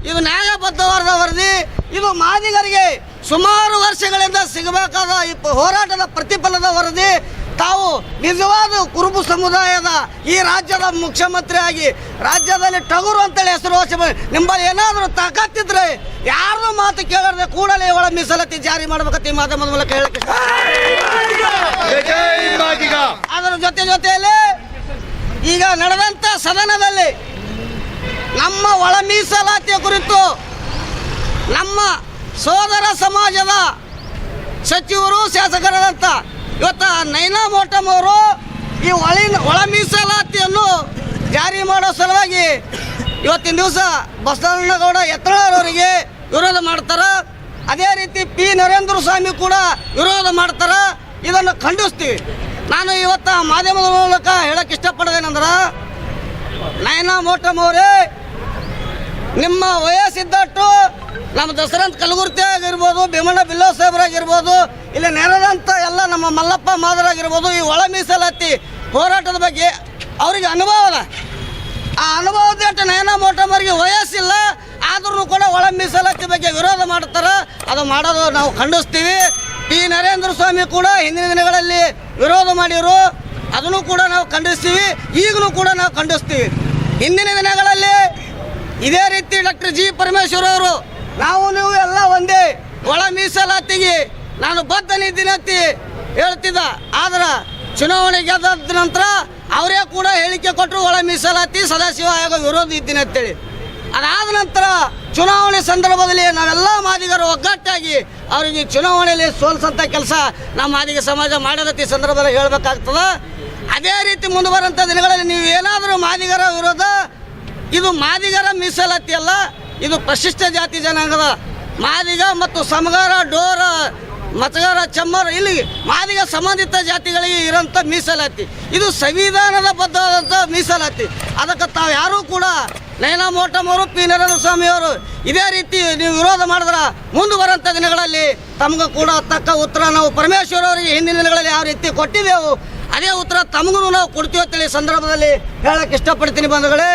ಇದು ನ್ಯಾಯಬದ್ಧವಾದ ವರದಿ ಇದು ಮಾದಿಗರಿಗೆ ಸುಮಾರು ವರ್ಷಗಳಿಂದ ಸಿಗಬೇಕಾದ ಈ ಹೋರಾಟದ ಪ್ರತಿಫಲದ ವರದಿ ತಾವು ನಿಜವಾದ ಕುರುಬು ಸಮುದಾಯದ ಈ ರಾಜ್ಯದ ಮುಖ್ಯಮಂತ್ರಿಯಾಗಿ ರಾಜ್ಯದಲ್ಲಿ ಟಗರು ಅಂತೇಳಿ ಹೆಸರು ನಿಮ್ಮಲ್ಲಿ ಏನಾದರೂ ತಾಕತ್ತಿದ್ರೆ ಯಾರನ್ನೂ ಮಾತು ಕೇಳದೆ ಕೂಡಲೇ ಒಳ ಮೀಸಲಾತಿ ಜಾರಿ ಮಾಡ್ಬೇಕಂತ ಈ ಮಾಧ್ಯಮದ ಮೂಲಕ ಹೇಳಕ್ಕೆ ಅದರ ಜೊತೆ ಜೊತೆಯಲ್ಲಿ ಈಗ ನಡೆದಂಥ ಸದನದಲ್ಲಿ ನಮ್ಮ ಒಳ ಮೀಸಲಾತಿಯ ಕುರಿತು ನಮ್ಮ ಸೋದರ ಸಮಾಜದ ಸಚಿವರು ಶಾಸಕರಾದಂಥ ಇವತ್ತ ನೈನಾ ಮೋಟಮ್ ಅವರು ಈ ಒಳಿನ ಒಳ ಮೀಸಲಾತಿಯನ್ನು ಜಾರಿ ಮಾಡೋ ಸಲುವಾಗಿ ಇವತ್ತಿನ ದಿವಸ ಬಸವಣ್ಣಗೌಡ ಎತ್ತಳವರಿಗೆ ವಿರೋಧ ಮಾಡ್ತಾರೆ. ಅದೇ ರೀತಿ ಪಿ ನರೇಂದ್ರ ಸ್ವಾಮಿ ಕೂಡ ವಿರೋಧ ಮಾಡ್ತಾರೆ. ಇದನ್ನು ಖಂಡಿಸ್ತೀವಿ. ನಾನು ಇವತ್ತ ಮಾಧ್ಯಮದ ಮೂಲಕ ಹೇಳಕ್ಕೆ ಇಷ್ಟಪಡೋದೇನೆಂದ್ರೆ ನಯನಾ ಮೋಟಮ್ ಅವರೇ ನಿಮ್ಮ ವಯಸ್ಸಿದ್ದಷ್ಟು ನಮ್ಮ ದಸರಂತ ಕಲಗುರ್ತಿ ಆಗಿರ್ಬೋದು ಭೀಮಣ್ಣ ಬಿಲ್ಲೋ ಸಾಹೇಬರಾಗಿರ್ಬೋದು, ಇಲ್ಲಿ ನೆರೆದಂಥ ಎಲ್ಲ ನಮ್ಮ ಮಲ್ಲಪ್ಪ ಮಾದರಾಗಿರ್ಬೋದು, ಈ ಒಳ ಮೀಸಲಾತಿ ಹೋರಾಟದ ಬಗ್ಗೆ ಅವರಿಗೆ ಅನುಭವ ಅದ. ಆ ಅನುಭವದ ನಯನ ಮೋಟಮರಿಗೆ ವಯಸ್ಸಿಲ್ಲ ಆದ್ರೂ ಕೂಡ ಒಳ ಮೀಸಲಾತಿ ಬಗ್ಗೆ ವಿರೋಧ ಮಾಡ್ತಾರೆ. ಅದು ಮಾಡೋದು ನಾವು ಖಂಡಿಸ್ತೀವಿ. ಪಿ ನರೇಂದ್ರ ಸ್ವಾಮಿ ಕೂಡ ಹಿಂದಿನ ದಿನಗಳಲ್ಲಿ ವಿರೋಧ ಮಾಡಿರು. ಅದನ್ನು ಕೂಡ ನಾವು ಖಂಡಿಸ್ತೀವಿ. ಈಗಲೂ ಕೂಡ ನಾವು ಖಂಡಿಸ್ತೀವಿ. ಹಿಂದಿನ ದಿನಗಳಲ್ಲಿ ಇದೇ ರೀತಿ ಡಾಕ್ಟರ್ ಜಿ ಪರಮೇಶ್ವರ ಅವರು, ನಾವು ನೀವು ಎಲ್ಲ ಒಂದೇ ಒಳ ಮೀಸಲಾತಿಗೆ ನಾನು ಬದ್ಧ ಅಂತ ಹೇಳ್ತಿದ್ದ. ಆದ್ರೆ ಚುನಾವಣೆ ಗೆದ್ದ ನಂತರ ಅವರೇ ಕೂಡ ಹೇಳಿಕೆ ಕೊಟ್ಟರು ಒಳ ಮೀಸಲಾತಿ ಸದಾಶಿವ ಆಯೋಗ ವಿರೋಧ ಇದ್ದೀನಿ ಅಂತೇಳಿ. ಅದಾದ ನಂತರ ಚುನಾವಣೆ ಸಂದರ್ಭದಲ್ಲಿ ನಾವೆಲ್ಲ ಮಾದಿಗರು ಒಗ್ಗಟ್ಟಾಗಿ ಅವರಿಗೆ ಚುನಾವಣೆಯಲ್ಲಿ ಸೋಲ್ಸಂಥ ಕೆಲಸ ನಮ್ಮ ಮಾದಿಗ ಸಮಾಜ ಈ ಸಂದರ್ಭದಲ್ಲಿ ಹೇಳ್ಬೇಕಾಗ್ತದ. ಅದೇ ರೀತಿ ಮುಂದುವರಂಥ ದಿನಗಳಲ್ಲಿ ನೀವು ಏನಾದರೂ ಮಾದಿಗರ ವಿರೋಧ ಇದು ಮಾದಿಗರ ಮೀಸಲಾತಿ ಅಲ್ಲ, ಇದು ಪ್ರಶಿಷ್ಟ ಜಾತಿ ಜನಾಂಗದ ಮಾದಿಗ ಮತ್ತು ಸಮಗಾರ, ಡೋರ, ಮತಗಾರ, ಚಮ್ಮರ, ಇಲ್ಲಿ ಮಾದಿಗ ಸಂಬಂಧಿತ ಜಾತಿಗಳಿಗೆ ಇರೋಂಥ ಮೀಸಲಾತಿ. ಇದು ಸಂವಿಧಾನದ ಬದ್ಧವಾದಂಥ ಮೀಸಲಾತಿ. ಅದಕ್ಕೆ ತಾವು ಯಾರೂ ಕೂಡ ನಯನಾ ಮೋಟಮ್ ಅವರು, ಪಿ. ನರೇಂದ್ರ ಸ್ವಾಮಿ ಅವರು ಇದೇ ರೀತಿ ನೀವು ವಿರೋಧ ಮಾಡಿದ್ರೆ ಮುಂದೆ ದಿನಗಳಲ್ಲಿ ತಮಗೂ ಕೂಡ ತಕ್ಕ ಉತ್ತರ ನಾವು ಪರಮೇಶ್ವರ ಅವರಿಗೆ ಹಿಂದಿನ ದಿನಗಳಲ್ಲಿ ಯಾವ ರೀತಿ ಕೊಟ್ಟಿದ್ದೆವು, ಅದೇ ಉತ್ತರ ತಮಗೂ ನಾವು ಕೊಡ್ತೀವಿ ಅಂತೇಳಿ ಸಂದರ್ಭದಲ್ಲಿ ಹೇಳಕ್ಕೆ ಇಷ್ಟಪಡ್ತೀನಿ ಬಂಧುಗಳೇ.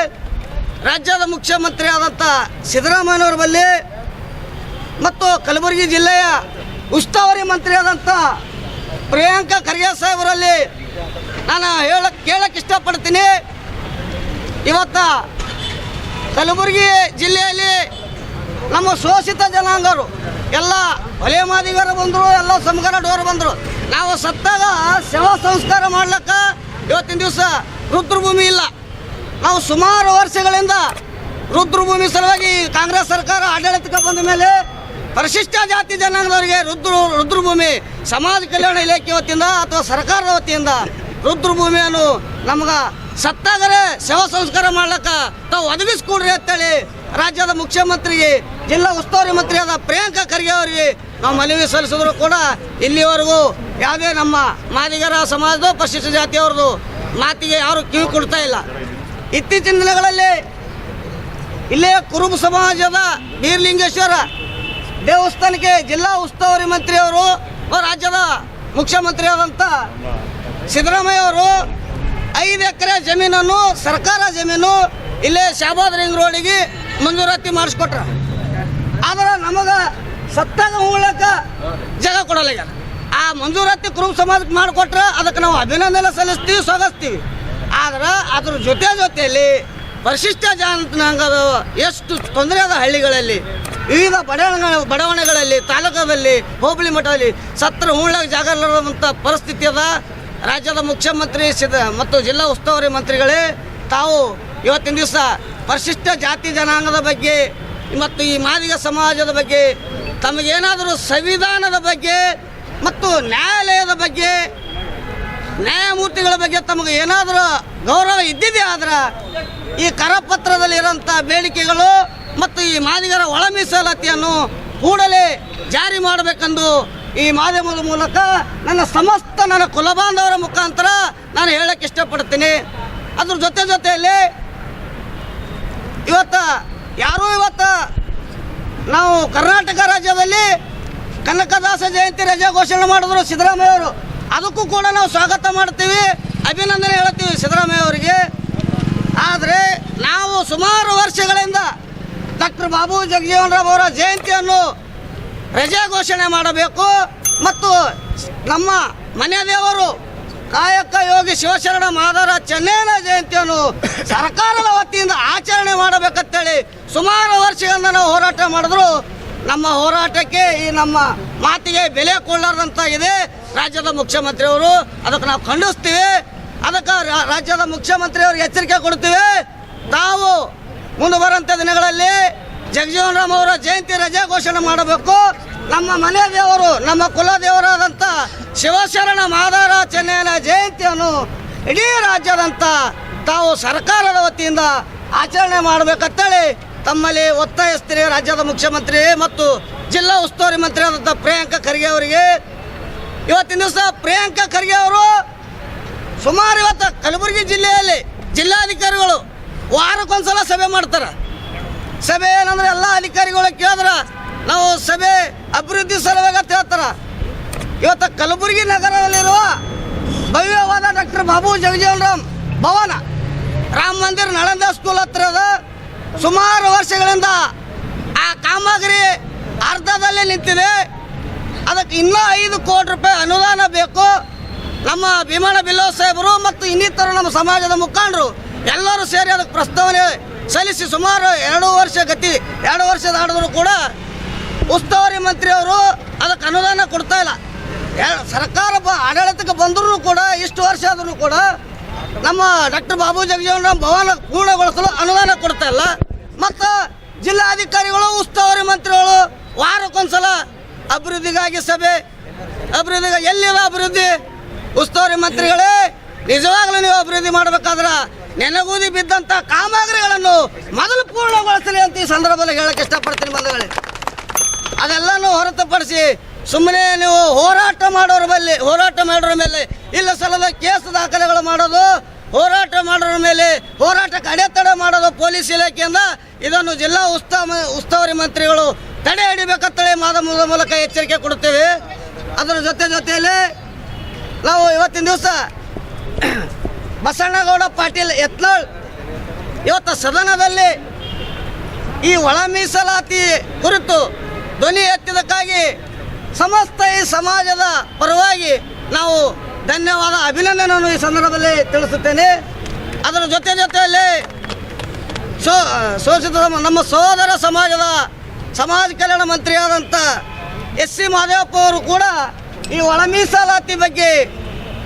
ರಾಜ್ಯದ ಮುಖ್ಯಮಂತ್ರಿ ಆದಂಥ ಸಿದ್ದರಾಮಯ್ಯನವರ ಬಳಿ ಮತ್ತು ಕಲಬುರಗಿ ಜಿಲ್ಲೆಯ ಉಸ್ತುವಾರಿ ಮಂತ್ರಿ ಆದಂಥ ಪ್ರಿಯಾಂಕ ಖರ್ಗೆ ಸಾಹೇಬರಲ್ಲಿ ನಾನು ಹೇಳಕ್ಕೆ ಕೇಳಕ್ಕೆ ಇಷ್ಟಪಡ್ತೀನಿ. ಇವತ್ತ ಕಲಬುರಗಿ ಜಿಲ್ಲೆಯಲ್ಲಿ ನಮ್ಮ ಶೋಷಿತ ಜನಾಂಗರು, ಎಲ್ಲ ಹೊಲೆ ಮಾದಿಗರು ಬಂದರು, ಎಲ್ಲ ಸಮಗ್ರ ಡೋರ್ ಬಂದರು. ನಾವು ಸತ್ತಾಗ ಸೇವಾ ಸಂಸ್ಕಾರ ಮಾಡ್ಲಿಕ್ಕೆ ಇವತ್ತಿನ ದಿವಸ ರುದ್ರಭೂಮಿ ಇಲ್ಲ. ನಾವು ಸುಮಾರು ವರ್ಷಗಳಿಂದ ರುದ್ರಭೂಮಿ ಸಲುವಾಗಿ ಕಾಂಗ್ರೆಸ್ ಸರ್ಕಾರ ಆಡಳಿತಕ್ಕೆ ಬಂದ ಮೇಲೆ ಪರಿಶಿಷ್ಟ ಜಾತಿ ಜನಾಂಗದವರಿಗೆ ರುದ್ರ, ರುದ್ರಭೂಮಿ, ಸಮಾಜ ಕಲ್ಯಾಣ ಇಲಾಖೆ ವತಿಯಿಂದ ಅಥವಾ ಸರ್ಕಾರದ ವತಿಯಿಂದ ರುದ್ರಭೂಮಿಯನ್ನು ನಮ್ಗೆ ಸತ್ತಾಗರೆ ಶವ ಸಂಸ್ಕಾರ ಮಾಡ್ಲಿಕ್ಕೆ ತಾವು ಒದಗಿಸ್ಕೊಡ್ರಿ ಅಂತೇಳಿ ರಾಜ್ಯದ ಮುಖ್ಯಮಂತ್ರಿಗೆ, ಜಿಲ್ಲಾ ಉಸ್ತುವಾರಿ ಮಂತ್ರಿಯಾದ ಪ್ರಿಯಾಂಕಾ ಖರ್ಗೆ ಅವರಿಗೆ ನಾವು ಮನವಿ ಸಲ್ಲಿಸಿದ್ರು ಕೂಡ ಇಲ್ಲಿವರೆಗೂ ಯಾವುದೇ ನಮ್ಮ ಮಾದಿಗರ ಸಮಾಜದ, ಪರಿಶಿಷ್ಟ ಜಾತಿಯವ್ರದ್ದು ಮಾತಿಗೆ ಯಾರು ಕಿವಿ ಕೊಡ್ತಾ ಇಲ್ಲ. ಇತ್ತೀಚಿನ ದಿನಗಳಲ್ಲಿ ಇಲ್ಲೇ ಕುರುಬ ಸಮಾಜದ ಬೀರ್ಲಿಂಗೇಶ್ವರ ದೇವಸ್ಥಾನಕ್ಕೆ ಜಿಲ್ಲಾ ಉಸ್ತುವಾರಿ ಮಂತ್ರಿಯವರು ರಾಜ್ಯದ ಮುಖ್ಯಮಂತ್ರಿ ಆದಂತ ಸಿದ್ದರಾಮಯ್ಯ ಅವರು ಐದು ಎಕರೆ ಜಮೀನನ್ನು, ಸರ್ಕಾರ ಜಮೀನು ಇಲ್ಲೇ ಶಾಬಾದ್ ರಿಂಗ್ ರೋಡಿಗೆ ಮಂಜೂರಾತಿ ಮಾಡಿಸ್ಕೊಟ್ರ. ಆದ್ರೆ ನಮಗೆ ಸತ್ತಾಗ ಉಳಕ ಜಾಗ ಕೊಡಲ್ಲ ಆ ಮಂಜೂರಾತಿ ಕುರುಬ ಸಮಾಜಕ್ಕೆ ಮಾಡಿಕೊಟ್ರೆ ಅದಕ್ಕೆ ನಾವು ಅಭಿನಂದನೆ ಸಲ್ಲಿಸ್ತೀವಿ, ಸ್ವಾಗತಿಸ್ತೀವಿ. ಆದ್ರೆ ಅದ್ರ ಜೊತೆ ಜೊತೆಯಲ್ಲಿ ಪರಿಶಿಷ್ಟ ಜನಾಂಗದ ಎಷ್ಟು ತೊಂದರೆ ಅದ ಹಳ್ಳಿಗಳಲ್ಲಿ. ವಿವಿಧ ಬಡಾವಣೆ ಬಡಾವಣೆಗಳಲ್ಲಿ ತಾಲೂಕದಲ್ಲಿ ಹೋಬಳಿ ಮಠದಲ್ಲಿ ಸತ್ರ ಉಳ್ಳಾಗ ಜಾಗ ಇಲ್ಲದಂಥ ಪರಿಸ್ಥಿತಿ ಅದ. ರಾಜ್ಯದ ಮುಖ್ಯಮಂತ್ರಿ ಸಿದ್ಧ ಮತ್ತು ಜಿಲ್ಲಾ ಉಸ್ತುವಾರಿ ಮಂತ್ರಿಗಳೇ ತಾವು ಇವತ್ತಿನ ದಿವಸ ಪರಿಶಿಷ್ಟ ಜಾತಿ ಜನಾಂಗದ ಬಗ್ಗೆ ಮತ್ತು ಈ ಮಾದಿಗ ಸಮಾಜದ ಬಗ್ಗೆ, ತಮಗೇನಾದರೂ ಸಂವಿಧಾನದ ಬಗ್ಗೆ ಮತ್ತು ನ್ಯಾಯಾಲಯದ ಬಗ್ಗೆ ನ್ಯಾಯಮೂರ್ತಿಗಳ ಬಗ್ಗೆ ತಮಗೆ ಏನಾದರೂ ಗೌರವ ಇದ್ದಿದೆ ಆದ್ರೆ ಈ ಕರಪತ್ರದಲ್ಲಿ ಬೇಡಿಕೆಗಳು ಮತ್ತು ಈ ಮಾದಿಗರ ಒಳ ಮೀಸಲಾತಿಯನ್ನು ಕೂಡಲೇ ಜಾರಿ ಮಾಡಬೇಕೆಂದು ಈ ಮಾಧ್ಯಮದ ಮೂಲಕ ನನ್ನ ಸಮಸ್ತ ನನ್ನ ಕುಲಬಾಂಧವರ ಮುಖಾಂತರ ನಾನು ಹೇಳಕ್ಕೆ ಇಷ್ಟಪಡ್ತೀನಿ. ಅದ್ರ ಜೊತೆ ಜೊತೆಯಲ್ಲಿ ಇವತ್ತು ಯಾರೂ ಇವತ್ತು ನಾವು ಕರ್ನಾಟಕ ರಾಜ್ಯದಲ್ಲಿ ಕನಕದಾಸ ಜಯಂತಿ ರಜೆ ಘೋಷಣೆ ಮಾಡಿದ್ರು ಸಿದ್ದರಾಮಯ್ಯ ಅವರು ಅದಕ್ಕೂ ಕೂಡ ನಾವು ಸ್ವಾಗತ ಮಾಡ್ತೀವಿ ಅಭಿನಂದನೆ ಹೇಳ್ತೀವಿ ಸಿದ್ದರಾಮಯ್ಯ ಅವರಿಗೆ. ಆದರೆ ನಾವು ಸುಮಾರು ವರ್ಷಗಳಿಂದ ಡಾಕ್ಟರ್ ಬಾಬು ಜಗಜೀವನ್ ರಾಮ್ ಅವರ ಜಯಂತಿಯನ್ನು ರಜೆ ಘೋಷಣೆ ಮಾಡಬೇಕು. ಮತ್ತು ನಮ್ಮ ಮನೆ ದೇವರು ಕಾಯಕ ಯೋಗಿ ಶಿವಶರಣ ಮಾದರ ಚೆನ್ನೈನ ಜಯಂತಿಯನ್ನು ಸರ್ಕಾರದ ವತಿಯಿಂದ ಆಚರಣೆ ಮಾಡಬೇಕಂತೇಳಿ ಸುಮಾರು ವರ್ಷಗಳಿಂದ ನಾವು ಹೋರಾಟ ಮಾಡಿದ್ರು. ನಮ್ಮ ಹೋರಾಟಕ್ಕೆ ಈ ನಮ್ಮ ಮಾತಿಗೆ ಬೆಲೆ ಕೊಳ್ಳಾರ್ದಂತಾಗಿದೆ ರಾಜ್ಯದ ಮುಖ್ಯಮಂತ್ರಿಯವರು ಅದಕ್ಕೆ ನಾವು ಖಂಡಿಸ್ತೀವಿ. ಅದಕ್ಕೆ ರಾಜ್ಯದ ಮುಖ್ಯಮಂತ್ರಿಯವರಿಗೆ ಎಚ್ಚರಿಕೆ ಕೊಡ್ತೀವಿ. ತಾವು ಮುಂದೆ ದಿನಗಳಲ್ಲಿ ಜಗಜೀವನ್ ರಾಮ್ ಅವರ ಜಯಂತಿ ರಜೆ ಘೋಷಣೆ ಮಾಡಬೇಕು. ನಮ್ಮ ಮನೆ ದೇವರು, ನಮ್ಮ ಕುಲ ದೇವರಾದಂಥ ಶಿವಶರಣ ಮಾದಾರ ಚೆನ್ನೈನ ಜಯಂತಿಯನ್ನು ಇಡೀ ರಾಜ್ಯದಂತ ತಾವು ಸರ್ಕಾರದ ವತಿಯಿಂದ ಆಚರಣೆ ಮಾಡಬೇಕಂತೇಳಿ ತಮ್ಮಲ್ಲಿ ಒತ್ತಾಯಿಸ್ತೀರಿ ರಾಜ್ಯದ ಮುಖ್ಯಮಂತ್ರಿ ಮತ್ತು ಜಿಲ್ಲಾ ಉಸ್ತುವಾರಿ ಮಂತ್ರಿ ಆದಂಥ ಪ್ರಿಯಾಂಕ ಖರ್ಗೆ ಅವರಿಗೆ. ಇವತ್ತಿನ ದಿವಸ ಪ್ರಿಯಾಂಕ ಖರ್ಗೆ ಅವರು ಸುಮಾರು ಇವತ್ತು ಕಲಬುರಗಿ ಜಿಲ್ಲೆಯಲ್ಲಿ ಜಿಲ್ಲಾಧಿಕಾರಿಗಳು ವಾರಕ್ಕೊಂದ್ಸಲ ಸಭೆ ಮಾಡ್ತಾರೆ. ಸಭೆ ಏನಂದ್ರೆ ಎಲ್ಲ ಅಧಿಕಾರಿಗಳು ಕೇಳಿದ್ರೆ ನಾವು ಸಭೆ ಅಭಿವೃದ್ಧಿ ಸಲುವಾಗಿ ಅಂತ ಹೇಳ್ತಾರೆ. ಇವತ್ತು ಕಲಬುರಗಿ ನಗರದಲ್ಲಿರುವ ಭವ್ಯವಾದ ಡಾಕ್ಟರ್ ಬಾಬು ಜಗಜೀವನ್ ರಾಮ್ ಭವನ ರಾಮ ಮಂದಿರ ನಳಂದ ಸ್ಕೂಲ್ ಹತ್ರ ಅದ. ಸುಮಾರು ವರ್ಷಗಳಿಂದ ಆ ಕಾಮಗಾರಿ ಅರ್ಧದಲ್ಲೇ ನಿಂತಿದೆ. ಅದಕ್ಕೆ ಇನ್ನೂ ಐದು ಕೋಟಿ ರೂಪಾಯಿ ಅನುದಾನ ಬೇಕು. ನಮ್ಮ ಭೀಮಣ್ಣ ಬಿಲ್ಲೋ ಸಾಹೇಬರು ಮತ್ತು ಇನ್ನಿತರ ನಮ್ಮ ಸಮಾಜದ ಮುಖಂಡರು ಎಲ್ಲರೂ ಸೇರಿ ಅದಕ್ಕೆ ಪ್ರಸ್ತಾವನೆ ಸಲ್ಲಿಸಿ ಸುಮಾರು ಎರಡು ವರ್ಷ ಗತಿ, ಎರಡು ವರ್ಷದ ಆಡಿದ್ರು ಕೂಡ ಉಸ್ತುವಾರಿ ಮಂತ್ರಿಯವರು ಅದಕ್ಕೆ ಅನುದಾನ ಕೊಡ್ತಾ ಇಲ್ಲ. ಸರ್ಕಾರ ಆಡಳಿತಕ್ಕೆ ಬಂದರೂ ಕೂಡ, ಇಷ್ಟು ವರ್ಷ ಆದರೂ ಕೂಡ ನಮ್ಮ ಡಾಕ್ಟರ್ ಬಾಬು ಜಗಜೀವನ್ ಭವನ ಪೂರ್ಣಗೊಳಿಸಲು ಅನುದಾನ ಕೊಡ್ತಾ ಇಲ್ಲ. ಮತ್ತು ಜಿಲ್ಲಾಧಿಕಾರಿಗಳು, ಉಸ್ತುವಾರಿ ಮಂತ್ರಿಗಳು ವಾರಕ್ಕೊಂದ್ಸಲ ಅಭಿವೃದ್ಧಿಗಾಗಿ ಸಭೆ, ಅಭಿವೃದ್ಧಿಗೆ, ಎಲ್ಲಿವ ಅಭಿವೃದ್ಧಿ? ಉಸ್ತುವಾರಿ ಮಂತ್ರಿಗಳೇ, ನಿಜವಾಗ್ಲೂ ನೀವು ಅಭಿವೃದ್ಧಿ ಮಾಡಬೇಕಾದ್ರೆ ನೆನಗೂದಿ ಬಿದ್ದಂಥ ಕಾಮಗಾರಿಗಳನ್ನು ಮೊದಲು ಪೂರ್ಣಗೊಳಿಸಲಿ ಅಂತ ಈ ಸಂದರ್ಭದಲ್ಲಿ ಹೇಳಕ್ಕೆ ಇಷ್ಟಪಡ್ತೀನಿ ಬಂಧುಗಳೇ. ಅದೆಲ್ಲನೂ ಹೊರತುಪಡಿಸಿ ಸುಮ್ಮನೆ ನೀವು ಹೋರಾಟ ಮಾಡೋರ ಮೇಲೆ ಹೋರಾಟ ಮಾಡೋರ ಮೇಲೆ ಇಲ್ಲ ಸಲದ ಕೇಸ್ ದಾಖಲೆಗಳು ಮಾಡೋದು, ಹೋರಾಟ ಮಾಡೋರ ಮೇಲೆ ಹೋರಾಟಕ್ಕೆ ಅಡೆತಡೆ ಮಾಡೋದು ಪೊಲೀಸ್ ಇಲಾಖೆಯಿಂದ ಇದನ್ನು ಜಿಲ್ಲಾ ಉಸ್ತಾ ಉಸ್ತುವಾರಿ ಮಂತ್ರಿಗಳು ತಡೆ ಹಿಡಿಬೇಕಂತೇಳಿ ಮಾಧ್ಯಮದ ಮೂಲಕ ಎಚ್ಚರಿಕೆ ಕೊಡುತ್ತೇವೆ. ಅದರ ಜೊತೆ ಜೊತೆಯಲ್ಲಿ ನಾವು ಇವತ್ತಿನ ದಿವಸ ಬಸಣ್ಣಗೌಡ ಪಾಟೀಲ್ ಎತ್ನಾಳ್ ಇವತ್ತು ಸದನದಲ್ಲಿ ಈ ಒಳ ಮೀಸಲಾತಿ ಕುರಿತು ಧ್ವನಿ ಎತ್ತಿದ್ದಕ್ಕಾಗಿ ಸಮಸ್ತ ಈ ಸಮಾಜದ ಪರವಾಗಿ ನಾವು ಧನ್ಯವಾದ ಅಭಿನಂದನೆಯನ್ನು ಈ ಸಂದರ್ಭದಲ್ಲಿ ತಿಳಿಸುತ್ತೇನೆ. ಅದರ ಜೊತೆ ಜೊತೆಯಲ್ಲಿ ಶೋ ಶೋಷಿತ ನಮ್ಮ ಸೋದರ ಸಮಾಜದ ಸಮಾಜ ಕಲ್ಯಾಣ ಮಂತ್ರಿಯಾದಂಥ ಎಸ್ ಸಿ ಮಾದೇವಪ್ಪ ಅವರು ಕೂಡ ಈ ಒಳ ಮೀಸಲಾತಿ ಬಗ್ಗೆ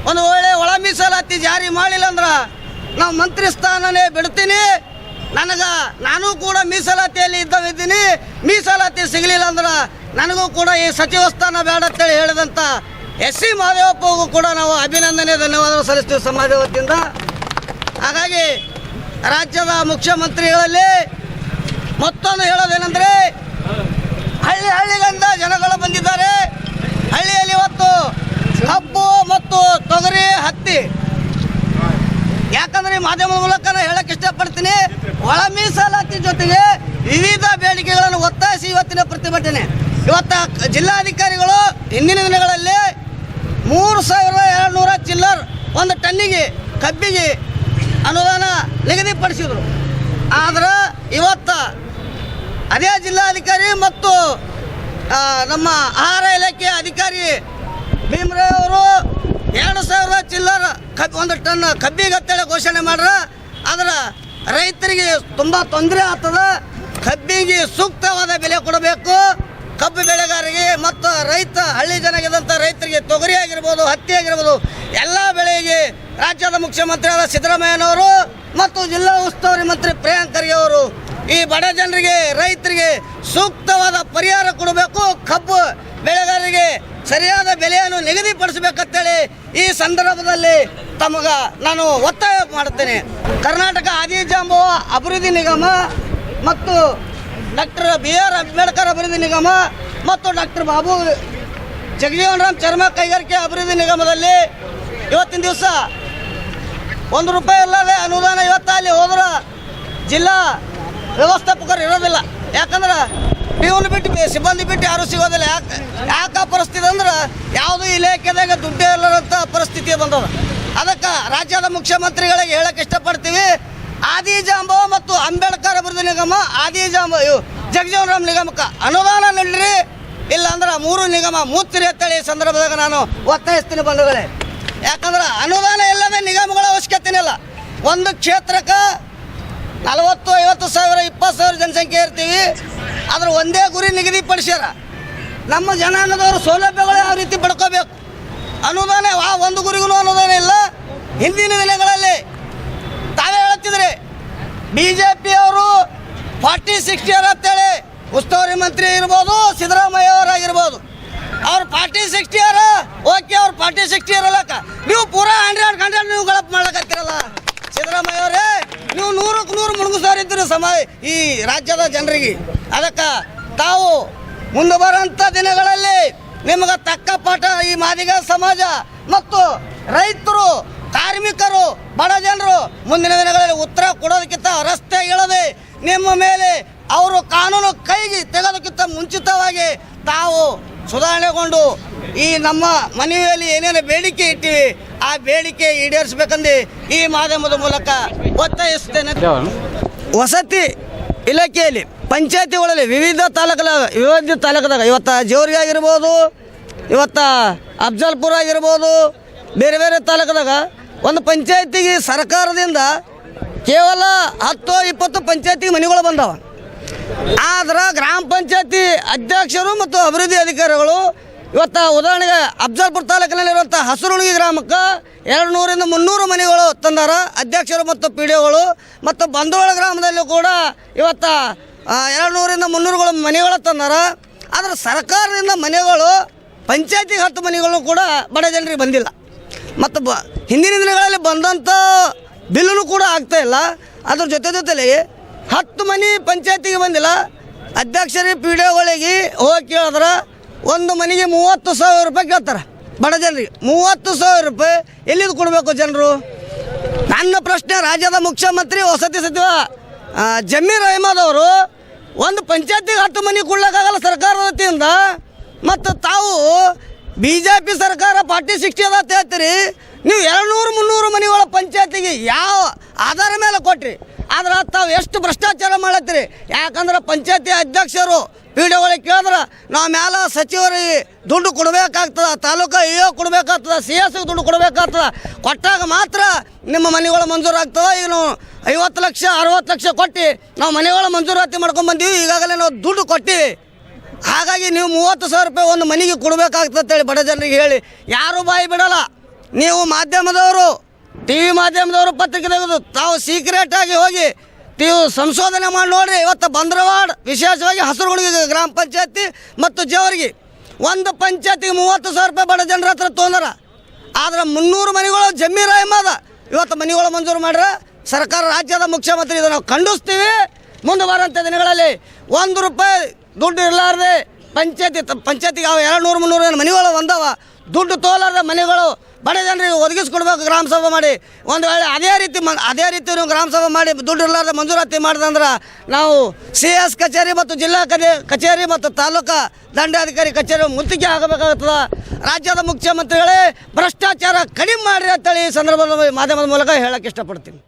ಒಂದು ಒಳ್ಳೆ ಒಳ ಮೀಸಲಾತಿ ಜಾರಿ ಮಾಡಿಲ್ಲ ಅಂದ್ರೆ ನಾವು ಮಂತ್ರಿ ಸ್ಥಾನನೇ ಬಿಡ್ತೀನಿ. ನನಗೆ ನಾನು ಕೂಡ ಮೀಸಲಾತಿಯಲ್ಲಿ ಇದ್ದವಿದ್ದೀನಿ ಮೀಸಲಾತಿ ಸಿಗಲಿಲ್ಲ ಅಂದ್ರೆ ನನಗೂ ಕೂಡ ಈ ಸಚಿವ ಸ್ಥಾನ ಬೇಡ ಅಂತೇಳಿ ಹೇಳಿದಂಥ ಎಸ್ ಸಿ ಮಾದೇವಪ್ಪಗೂ ಕೂಡ ನಾವು ಅಭಿನಂದನೆ ಧನ್ಯವಾದ ಸಲ್ಲಿಸ್ತೀವಿ ಸಮಾಜ ವತಿಯಿಂದ. ಹಾಗಾಗಿ ರಾಜ್ಯದ ಮುಖ್ಯಮಂತ್ರಿಗಳಲ್ಲಿ ಮತ್ತೊಂದು ಹೇಳೋದೇನೆಂದರೆ ಹಳ್ಳಿ ಹಳ್ಳಿಗಳಿಂದ ಜನಗಳು ಬಂದಿದ್ದಾರೆ. ಹಳ್ಳಿಯಲ್ಲಿ ಇವತ್ತು ಕಬ್ಬು ಮತ್ತು ತೊಗರಿ ಹತ್ತಿ. ಯಾಕಂದ್ರೆ ಮಾಧ್ಯಮ ಮಾಧ್ಯಮದ ಮೂಲಕ ಹೇಳಕ್ ಇಷ್ಟಪಡ್ತೀನಿ, ಒಳ ಮೀಸಲಾತಿ ಜೊತೆಗೆ ವಿವಿಧ ಬೇಡಿಕೆಗಳನ್ನು ಒತ್ತಾಯಿಸಿ ಇವತ್ತಿನ ಪ್ರತಿಭಟನೆ. ಇವತ್ತ ಜಿಲ್ಲಾಧಿಕಾರಿಗಳು ಹಿಂದಿನ ದಿನಗಳಲ್ಲಿ ಮೂರು ಸಾವಿರದ ಎರಡು ನೂರ ಚಿಲ್ಲರ್ ಒಂದು ಟನ್ನಿಗೆ ಕಬ್ಬಿಗೆ ಅನುದಾನ ನಿಗದಿಪಡಿಸಿದ್ರು. ಆದ್ರೆ ಇವತ್ತು ಅದೇ ಜಿಲ್ಲಾಧಿಕಾರಿ ಮತ್ತು ನಮ್ಮ ಆಹಾರ ಇಲಾಖೆ ಅಧಿಕಾರಿ ಅವರು ಎರಡು ಸಾವಿರ ಚಿಲ್ಲರ್ ಕಬ್, ಒಂದು ಟನ್ ಕಬ್ಬಿಗೆ ಅಂತೇಳಿ ಘೋಷಣೆ ಮಾಡ್ರ. ಆದ್ರೆ ರೈತರಿಗೆ ತುಂಬ ತೊಂದರೆ ಆಗ್ತದೆ. ಕಬ್ಬಿಗೆ ಸೂಕ್ತವಾದ ಬೆಲೆ ಕೊಡಬೇಕು. ಕಬ್ಬು ಬೆಳೆಗಾರರಿಗೆ ಮತ್ತು ರೈತ, ಹಳ್ಳಿ ಜನಗಿದಂಥ ರೈತರಿಗೆ ತೊಗರಿ ಆಗಿರ್ಬೋದು, ಹತ್ತಿ ಆಗಿರ್ಬೋದು, ಎಲ್ಲ ಬೆಳೆಗೆ ರಾಜ್ಯದ ಮುಖ್ಯಮಂತ್ರಿಯಾದ ಸಿದ್ದರಾಮಯ್ಯನವರು ಮತ್ತು ಜಿಲ್ಲಾ ಉಸ್ತುವಾರಿ ಮಂತ್ರಿ ಪ್ರಿಯಾಂಕ್ ಖರ್ಗೆ ಅವರು ಈ ಬಡ ಜನರಿಗೆ, ರೈತರಿಗೆ ಸೂಕ್ತವಾದ ಪರಿಹಾರ ಕೊಡಬೇಕು. ಕಬ್ಬು ಬೆಳೆಗಾರರಿಗೆ ಸರಿಯಾದ ಬೆಲೆಯನ್ನು ನಿಗದಿಪಡಿಸಬೇಕಂತೇಳಿ ಈ ಸಂದರ್ಭದಲ್ಲಿ ತಮಗ ನಾನು ಒತ್ತಾಯ ಮಾಡುತ್ತೇನೆ. ಕರ್ನಾಟಕ ಆದಿಜಾಂಬವ ಅಭಿವೃದ್ಧಿ ನಿಗಮ ಮತ್ತು ಡಾಕ್ಟರ್ ಬಿ ಆರ್ ಅಂಬೇಡ್ಕರ್ ಅಭಿವೃದ್ಧಿ ನಿಗಮ ಮತ್ತು ಡಾಕ್ಟರ್ ಬಾಬು ಜಗಜೀವನ್ ರಾಮ್ ಚರ್ಮ ಕೈಗಾರಿಕೆ ಅಭಿವೃದ್ಧಿ ನಿಗಮದಲ್ಲಿ ಇವತ್ತಿನ ದಿವಸ ಒಂದು ರೂಪಾಯಿ ಇಲ್ಲದೆ ಅನುದಾನ ಇವತ್ತು ಅಲ್ಲಿ ಹೋದ್ರೆ ಜಿಲ್ಲಾ ವ್ಯವಸ್ಥಾಪಕರು ಇರೋದಿಲ್ಲ. ಯಾಕಂದ್ರೆ ಪಿಯೂನ್ ಬಿಟ್ಟು ಸಿಬ್ಬಂದಿ ಬಿಟ್ಟು ಯಾರೂ ಸಿಗೋದಿಲ್ಲ. ಯಾಕೆ ಯಾಕೆ ಪರಿಸ್ಥಿತಿ ಅಂದ್ರೆ ಯಾವುದೂ ಇಲಾಖೆದಾಗ ದುಡ್ಡೇ ಇಲ್ಲದಂಥ ಪರಿಸ್ಥಿತಿ ಬಂದದ. ಅದಕ್ಕೆ ರಾಜ್ಯದ ಮುಖ್ಯಮಂತ್ರಿಗಳಿಗೆ ಹೇಳಕ್ಕೆ ಇಷ್ಟಪಡ್ತೀವಿ. ಆದಿಜಾಂಬ ಮತ್ತು ಅಂಬೇಡ್ಕರ್ ಅಭಿವೃದ್ಧಿ ನಿಗಮ ಆದಿಜಾಂಬ ಇವು ಜಗಜೀವನ್ ರಾಮ್ ನಿಗಮಕ್ಕೆ ಅನುದಾನ ನೀಡ್ರಿ. ಇಲ್ಲ ಅಂದ್ರೆ ಮೂರು ನಿಗಮ ಮೂತ್ರಿ ಅಂತೇಳಿ ಈ ಸಂದರ್ಭದಾಗ ನಾನು ಒತ್ತಾಯಿಸ್ತೀನಿ ಬಂಧುಗಳೇ. ಯಾಕಂದ್ರೆ ಅನುದಾನ ಇಲ್ಲದೆ ನಿಗಮಗಳ ಒಂದು ಕ್ಷೇತ್ರಕ್ಕೆ ನಲವತ್ತು, ಐವತ್ತು ಸಾವಿರ, ಇಪ್ಪತ್ತು ಸಾವಿರ ಜನಸಂಖ್ಯೆ ಇರ್ತೀವಿ. ಆದ್ರೆ ಒಂದೇ ಗುರಿ ನಿಗದಿಪಡಿಸ್ಯಾರ ನಮ್ಮ ಜನಾಂಗದವರು ಸೌಲಭ್ಯಗಳು ಯಾವ ರೀತಿ ಪಡ್ಕೋಬೇಕು. ಅನುದಾನ ಆ ಒಂದು ಗುರಿಗೂ ಅನುದಾನ ಇಲ್ಲ. ಹಿಂದಿನ ದಿನಗಳಲ್ಲಿ ತಾವೇ ಹೇಳ್ತಿದ್ರಿ. ಬಿ ಜೆ ಪಿಯವರು ಫಾರ್ಟಿ ಸಿಕ್ಸ್ಟಿ ಅಂತೇಳಿ ಉಸ್ತುವಾರಿ ಮಂತ್ರಿ ಇರ್ಬೋದು, ಸಿದ್ದರಾಮಯ್ಯ ಅವರಾಗಿರ್ಬೋದು ಅವ್ರು ಫಾರ್ಟಿ ಸಿಕ್ಸ್ಟಿ ಅವರ, ಓಕೆ ಅವ್ರು ಫಾರ್ಟಿ ಸಿಕ್ಸ್ಟಿ ಇರಲಕ್ಕ ನೀವು ಪೂರಾ ಹಂಡ್ರೆಡ್ ಹಂಡ್ರೆಡ್ ನೀವು ಗಳಪ್ ಮಾಡ್ಲಕತ್ತೀರಲ್ಲ. ಸಿದ್ದರಾಮಯ್ಯ ಅವರೇ ನೀವು ನೂರಕ್ಕೆ ನೂರು ಮುಳುಗಿಸೋರಿದ್ದೀರಿ ಸಮ ಈ ರಾಜ್ಯದ ಜನರಿಗೆ. ಅದಕ್ಕೆ ತಾವು ಮುಂದೆ ಬರೋಂಥ ದಿನಗಳಲ್ಲಿ ನಿಮಗೆ ತಕ್ಕ ಪಾಠ ಈ ಮಾದಿಗ ಸಮಾಜ ಮತ್ತು ರೈತರು, ಕಾರ್ಮಿಕರು, ಬಡ ಜನರು ಮುಂದಿನ ದಿನಗಳಲ್ಲಿ ಉತ್ತರ ಕೊಡೋದಕ್ಕಿಂತ ರಸ್ತೆ ಇಳದೆ ನಿಮ್ಮ ಮೇಲೆ ಅವರು ಕಾನೂನು ಕೈಗೆ ತೆಗೆದಕ್ಕಿಂತ ಮುಂಚಿತವಾಗಿ ತಾವು ಸುಧಾರಣೆಗೊಂಡು ಈ ನಮ್ಮ ಮನೆಯಲ್ಲಿ ಏನೇನು ಬೇಡಿಕೆ ಇಟ್ಟಿವಿ ಆ ಬೇಡಿಕೆ ಈಡೇರಿಸಬೇಕಂದು ಈ ಮಾಧ್ಯಮದ ಮೂಲಕ ಒತ್ತಾಯಿಸುತ್ತೇನೆ. ವಸತಿ ಇಲಾಖೆಯಲ್ಲಿ ಪಂಚಾಯತಿಗಳಲ್ಲಿ ವಿವಿಧ ತಾಲೂಕದಾಗ ವಿವಿಧ ತಾಲೂಕದಾಗ ಇವತ್ತು ಜೋರಿಗೆ ಆಗಿರ್ಬೋದು, ಇವತ್ತು ಅಫ್ಜಲ್ಪುರ ಆಗಿರ್ಬೋದು, ಬೇರೆ ಬೇರೆ ತಾಲೂಕದಾಗ ಒಂದು ಪಂಚಾಯತಿಗೆ ಸರ್ಕಾರದಿಂದ ಕೇವಲ ಹತ್ತು ಇಪ್ಪತ್ತು ಪಂಚಾಯತಿ ಮನೆಗಳು ಬಂದವ. ಆದ್ರೆ ಗ್ರಾಮ ಪಂಚಾಯತಿ ಅಧ್ಯಕ್ಷರು ಮತ್ತು ಅಭಿವೃದ್ಧಿ ಅಧಿಕಾರಿಗಳು ಇವತ್ತು ಉದಾಹರಣೆಗೆ ಅಫ್ಜಲ್ಪುರ ತಾಲೂಕಿನಲ್ಲಿರುವಂಥ ಹಸುರುಣಗಿ ಗ್ರಾಮಕ್ಕೆ ಎರಡು ನೂರಿಂದ ಮುನ್ನೂರು ಮನೆಗಳು ತಂದಾರ. ಅಧ್ಯಕ್ಷರು ಮತ್ತು ಪಿ ಡಿ ಒಗಳು ಮತ್ತು ಬಂದೋಳ ಗ್ರಾಮದಲ್ಲೂ ಕೂಡ ಇವತ್ತು ಎರಡು ನೂರಿಂದ ಮುನ್ನೂರುಗಳು ಮನೆಗಳು ತಂದಾರ. ಆದರೆ ಸರ್ಕಾರದಿಂದ ಮನೆಗಳು, ಪಂಚಾಯತಿಗೆ ಹತ್ತು ಮನೆಗಳು ಕೂಡ ಬಡ ಜನರಿಗೆ ಬಂದಿಲ್ಲ. ಮತ್ತು ಬ, ಹಿಂದಿನ ದಿನಗಳಲ್ಲಿ ಬಂದಂಥ ಬಿಲ್ಲೂ ಕೂಡ ಆಗ್ತಾ ಇಲ್ಲ. ಅದ್ರ ಜೊತೆ ಜೊತೆಲಿ ಹತ್ತು ಮನೆ ಪಂಚಾಯತಿಗೆ ಬಂದಿಲ್ಲ. ಅಧ್ಯಕ್ಷರಿಗೆ, ಪಿ ಡಿ ಒಗಳಿಗೆ ಹೋಗಿ ಕೇಳಿದ್ರೆ ಒಂದು ಮನೆಗೆ ಮೂವತ್ತು ಸಾವಿರ ರೂಪಾಯಿ ಕೇಳ್ತಾರೆ. ಬಡ ಜನರಿಗೆ. ಮೂವತ್ತು ಸಾವಿರ ರೂಪಾಯಿ ಎಲ್ಲಿದು ಕೊಡಬೇಕು ಜನರು? ನನ್ನ ಪ್ರಶ್ನೆ ರಾಜ್ಯದ ಮುಖ್ಯಮಂತ್ರಿ ವಸತಿ ಸಚಿವ ಜಮೀರ್ ಅಹಮದ್ ಅವರು ಒಂದು ಪಂಚಾಯತಿಗೆ ಹತ್ತು ಮನೆ ಕೊಡ್ಲಿಕ್ಕಾಗಲ್ಲ ಸರ್ಕಾರದ ವತಿಯಿಂದ. ಮತ್ತು ತಾವು ಬಿ ಜೆ ಪಿ ಸರ್ಕಾರ ಪಾರ್ಟಿ ಸಿಕ್ಸ್ಟಿ ಅದ ಹೇಳ್ತೀರಿ. ನೀವು ಎರಡು ನೂರು ಮುನ್ನೂರು ಮನೆಗಳ ಪಂಚಾಯತಿಗೆ ಯಾವ ಆಧಾರ ಮೇಲೆ ಕೊಟ್ರಿ? ಆದ್ರೆ ತಾವು ಎಷ್ಟು ಭ್ರಷ್ಟಾಚಾರ ಮಾಡತ್ತೀರಿ? ಯಾಕಂದ್ರೆ ಪಂಚಾಯತಿ ಅಧ್ಯಕ್ಷರು ಪಿ ಡಿ ಒಳಗೆ ಕೇಳಿದ್ರೆ ನಾವು ಮೇಲೆ ಸಚಿವರಿಗೆ ದುಡ್ಡು ಕೊಡಬೇಕಾಗ್ತದೆ, ತಾಲೂಕು ಇ ಒ ಕೊಡಬೇಕಾಗ್ತದ, ಸಿ ಎಸ್ ದುಡ್ಡು ಕೊಡಬೇಕಾಗ್ತದೆ, ಕೊಟ್ಟಾಗ ಮಾತ್ರ ನಿಮ್ಮ ಮನೆಗಳು ಮಂಜೂರಾಗ್ತದ ಈಗ ನಾವು ಐವತ್ತು ಲಕ್ಷ, ಅರವತ್ತು ಲಕ್ಷ ಕೊಟ್ಟು ನಾವು ಮನೆಗಳ ಮಂಜೂರಾತಿ ಮಾಡ್ಕೊಂಡು ಬಂದೀವಿ, ಈಗಾಗಲೇ ನಾವು ದುಡ್ಡು ಕೊಟ್ಟಿವಿ. ಹಾಗಾಗಿ ನೀವು ಮೂವತ್ತು ಸಾವಿರ ರೂಪಾಯಿ ಒಂದು ಮನೆಗೆ ಕೊಡಬೇಕಾಗ್ತದೆ ಅಂತೇಳಿ ಬಡ ಜನರಿಗೆ ಹೇಳಿ. ಯಾರು ಬಾಯಿ ಬಿಡಲ್ಲ. ನೀವು ಮಾಧ್ಯಮದವರು ಟಿ ವಿ ಮಾಧ್ಯಮದವರು ಪತ್ರಿಕೆ ತೆಗೆದು ತಾವು ಸೀಕ್ರೆಟ್ ಆಗಿ ಹೋಗಿ ನೀವು ಸಂಶೋಧನೆ ಮಾಡಿ ನೋಡ್ರಿ, ಇವತ್ತು ಬಂದ್ರವಾಡ್ ವಿಶೇಷವಾಗಿ ಹಸಿರುಗಳಿಗೆ ಗ್ರಾಮ ಪಂಚಾಯತಿ ಮತ್ತು ಜೇವರಿಗೆ. ಒಂದು ಪಂಚಾಯತಿಗೆ ಮೂವತ್ತು ಸಾವಿರ ರೂಪಾಯಿ ಬಡ ಜನರ ಹತ್ರ ತೊಂದರ. ಆದ್ರೆ ಮುನ್ನೂರು ಮನೆಗಳು ಜಮೀರ ಎಂಬದ ಇವತ್ತು ಮನೆಗಳು ಮಂಜೂರು ಮಾಡ್ರೆ, ಸರ್ಕಾರ ರಾಜ್ಯದ ಮುಖ್ಯಮಂತ್ರಿ ಇದನ್ನು ನಾವು ಖಂಡಿಸ್ತೀವಿ. ಮುಂದೆ ಬರೋಂಥ ದಿನಗಳಲ್ಲಿ ಒಂದು ರೂಪಾಯಿ ದುಡ್ಡು ಇರಲಾರ್ದೆ ಪಂಚಾಯತಿ, ಪಂಚಾಯತಿಗೆ ಅವು ಎರಡು ನೂರು, ಮುನ್ನೂರು ಮನೆಗಳು ಒಂದವ ದುಡ್ಡು ತೋಲಾರ್ದೆ ಮನೆಗಳು ಬಡ ಜನರಿಗೆ ಒದಗಿಸ್ಕೊಡ್ಬೇಕು ಗ್ರಾಮ ಸಭೆ ಮಾಡಿ. ಒಂದು ವೇಳೆ ಅದೇ ರೀತಿ ಮ, ಅದೇ ರೀತಿ ನೀವು ಗ್ರಾಮ ಸಭೆ ಮಾಡಿ ದುಡ್ಡು ಇರಲಾರ್ದ ಮಂಜೂರಾತಿ ಮಾಡಿದಂದ್ರೆ ನಾವು ಸಿ ಎಸ್ ಕಚೇರಿ ಮತ್ತು ಜಿಲ್ಲಾ ಕಚೇ ಕಚೇರಿ ಮತ್ತು ತಾಲೂಕು ದಂಡಾಧಿಕಾರಿ ಕಚೇರಿ ಮುತ್ತಿಗೆ ಆಗಬೇಕಾಗುತ್ತದೆ ರಾಜ್ಯದ ಮುಖ್ಯಮಂತ್ರಿಗಳೇ ಭ್ರಷ್ಟಾಚಾರ ಕಡಿಮೆ ಮಾಡಿರಿ ಅಂತೇಳಿ ಈ ಸಂದರ್ಭದಲ್ಲಿ ಮಾಧ್ಯಮದ ಮೂಲಕ ಹೇಳಕ್ಕೆ ಇಷ್ಟಪಡ್ತೀನಿ.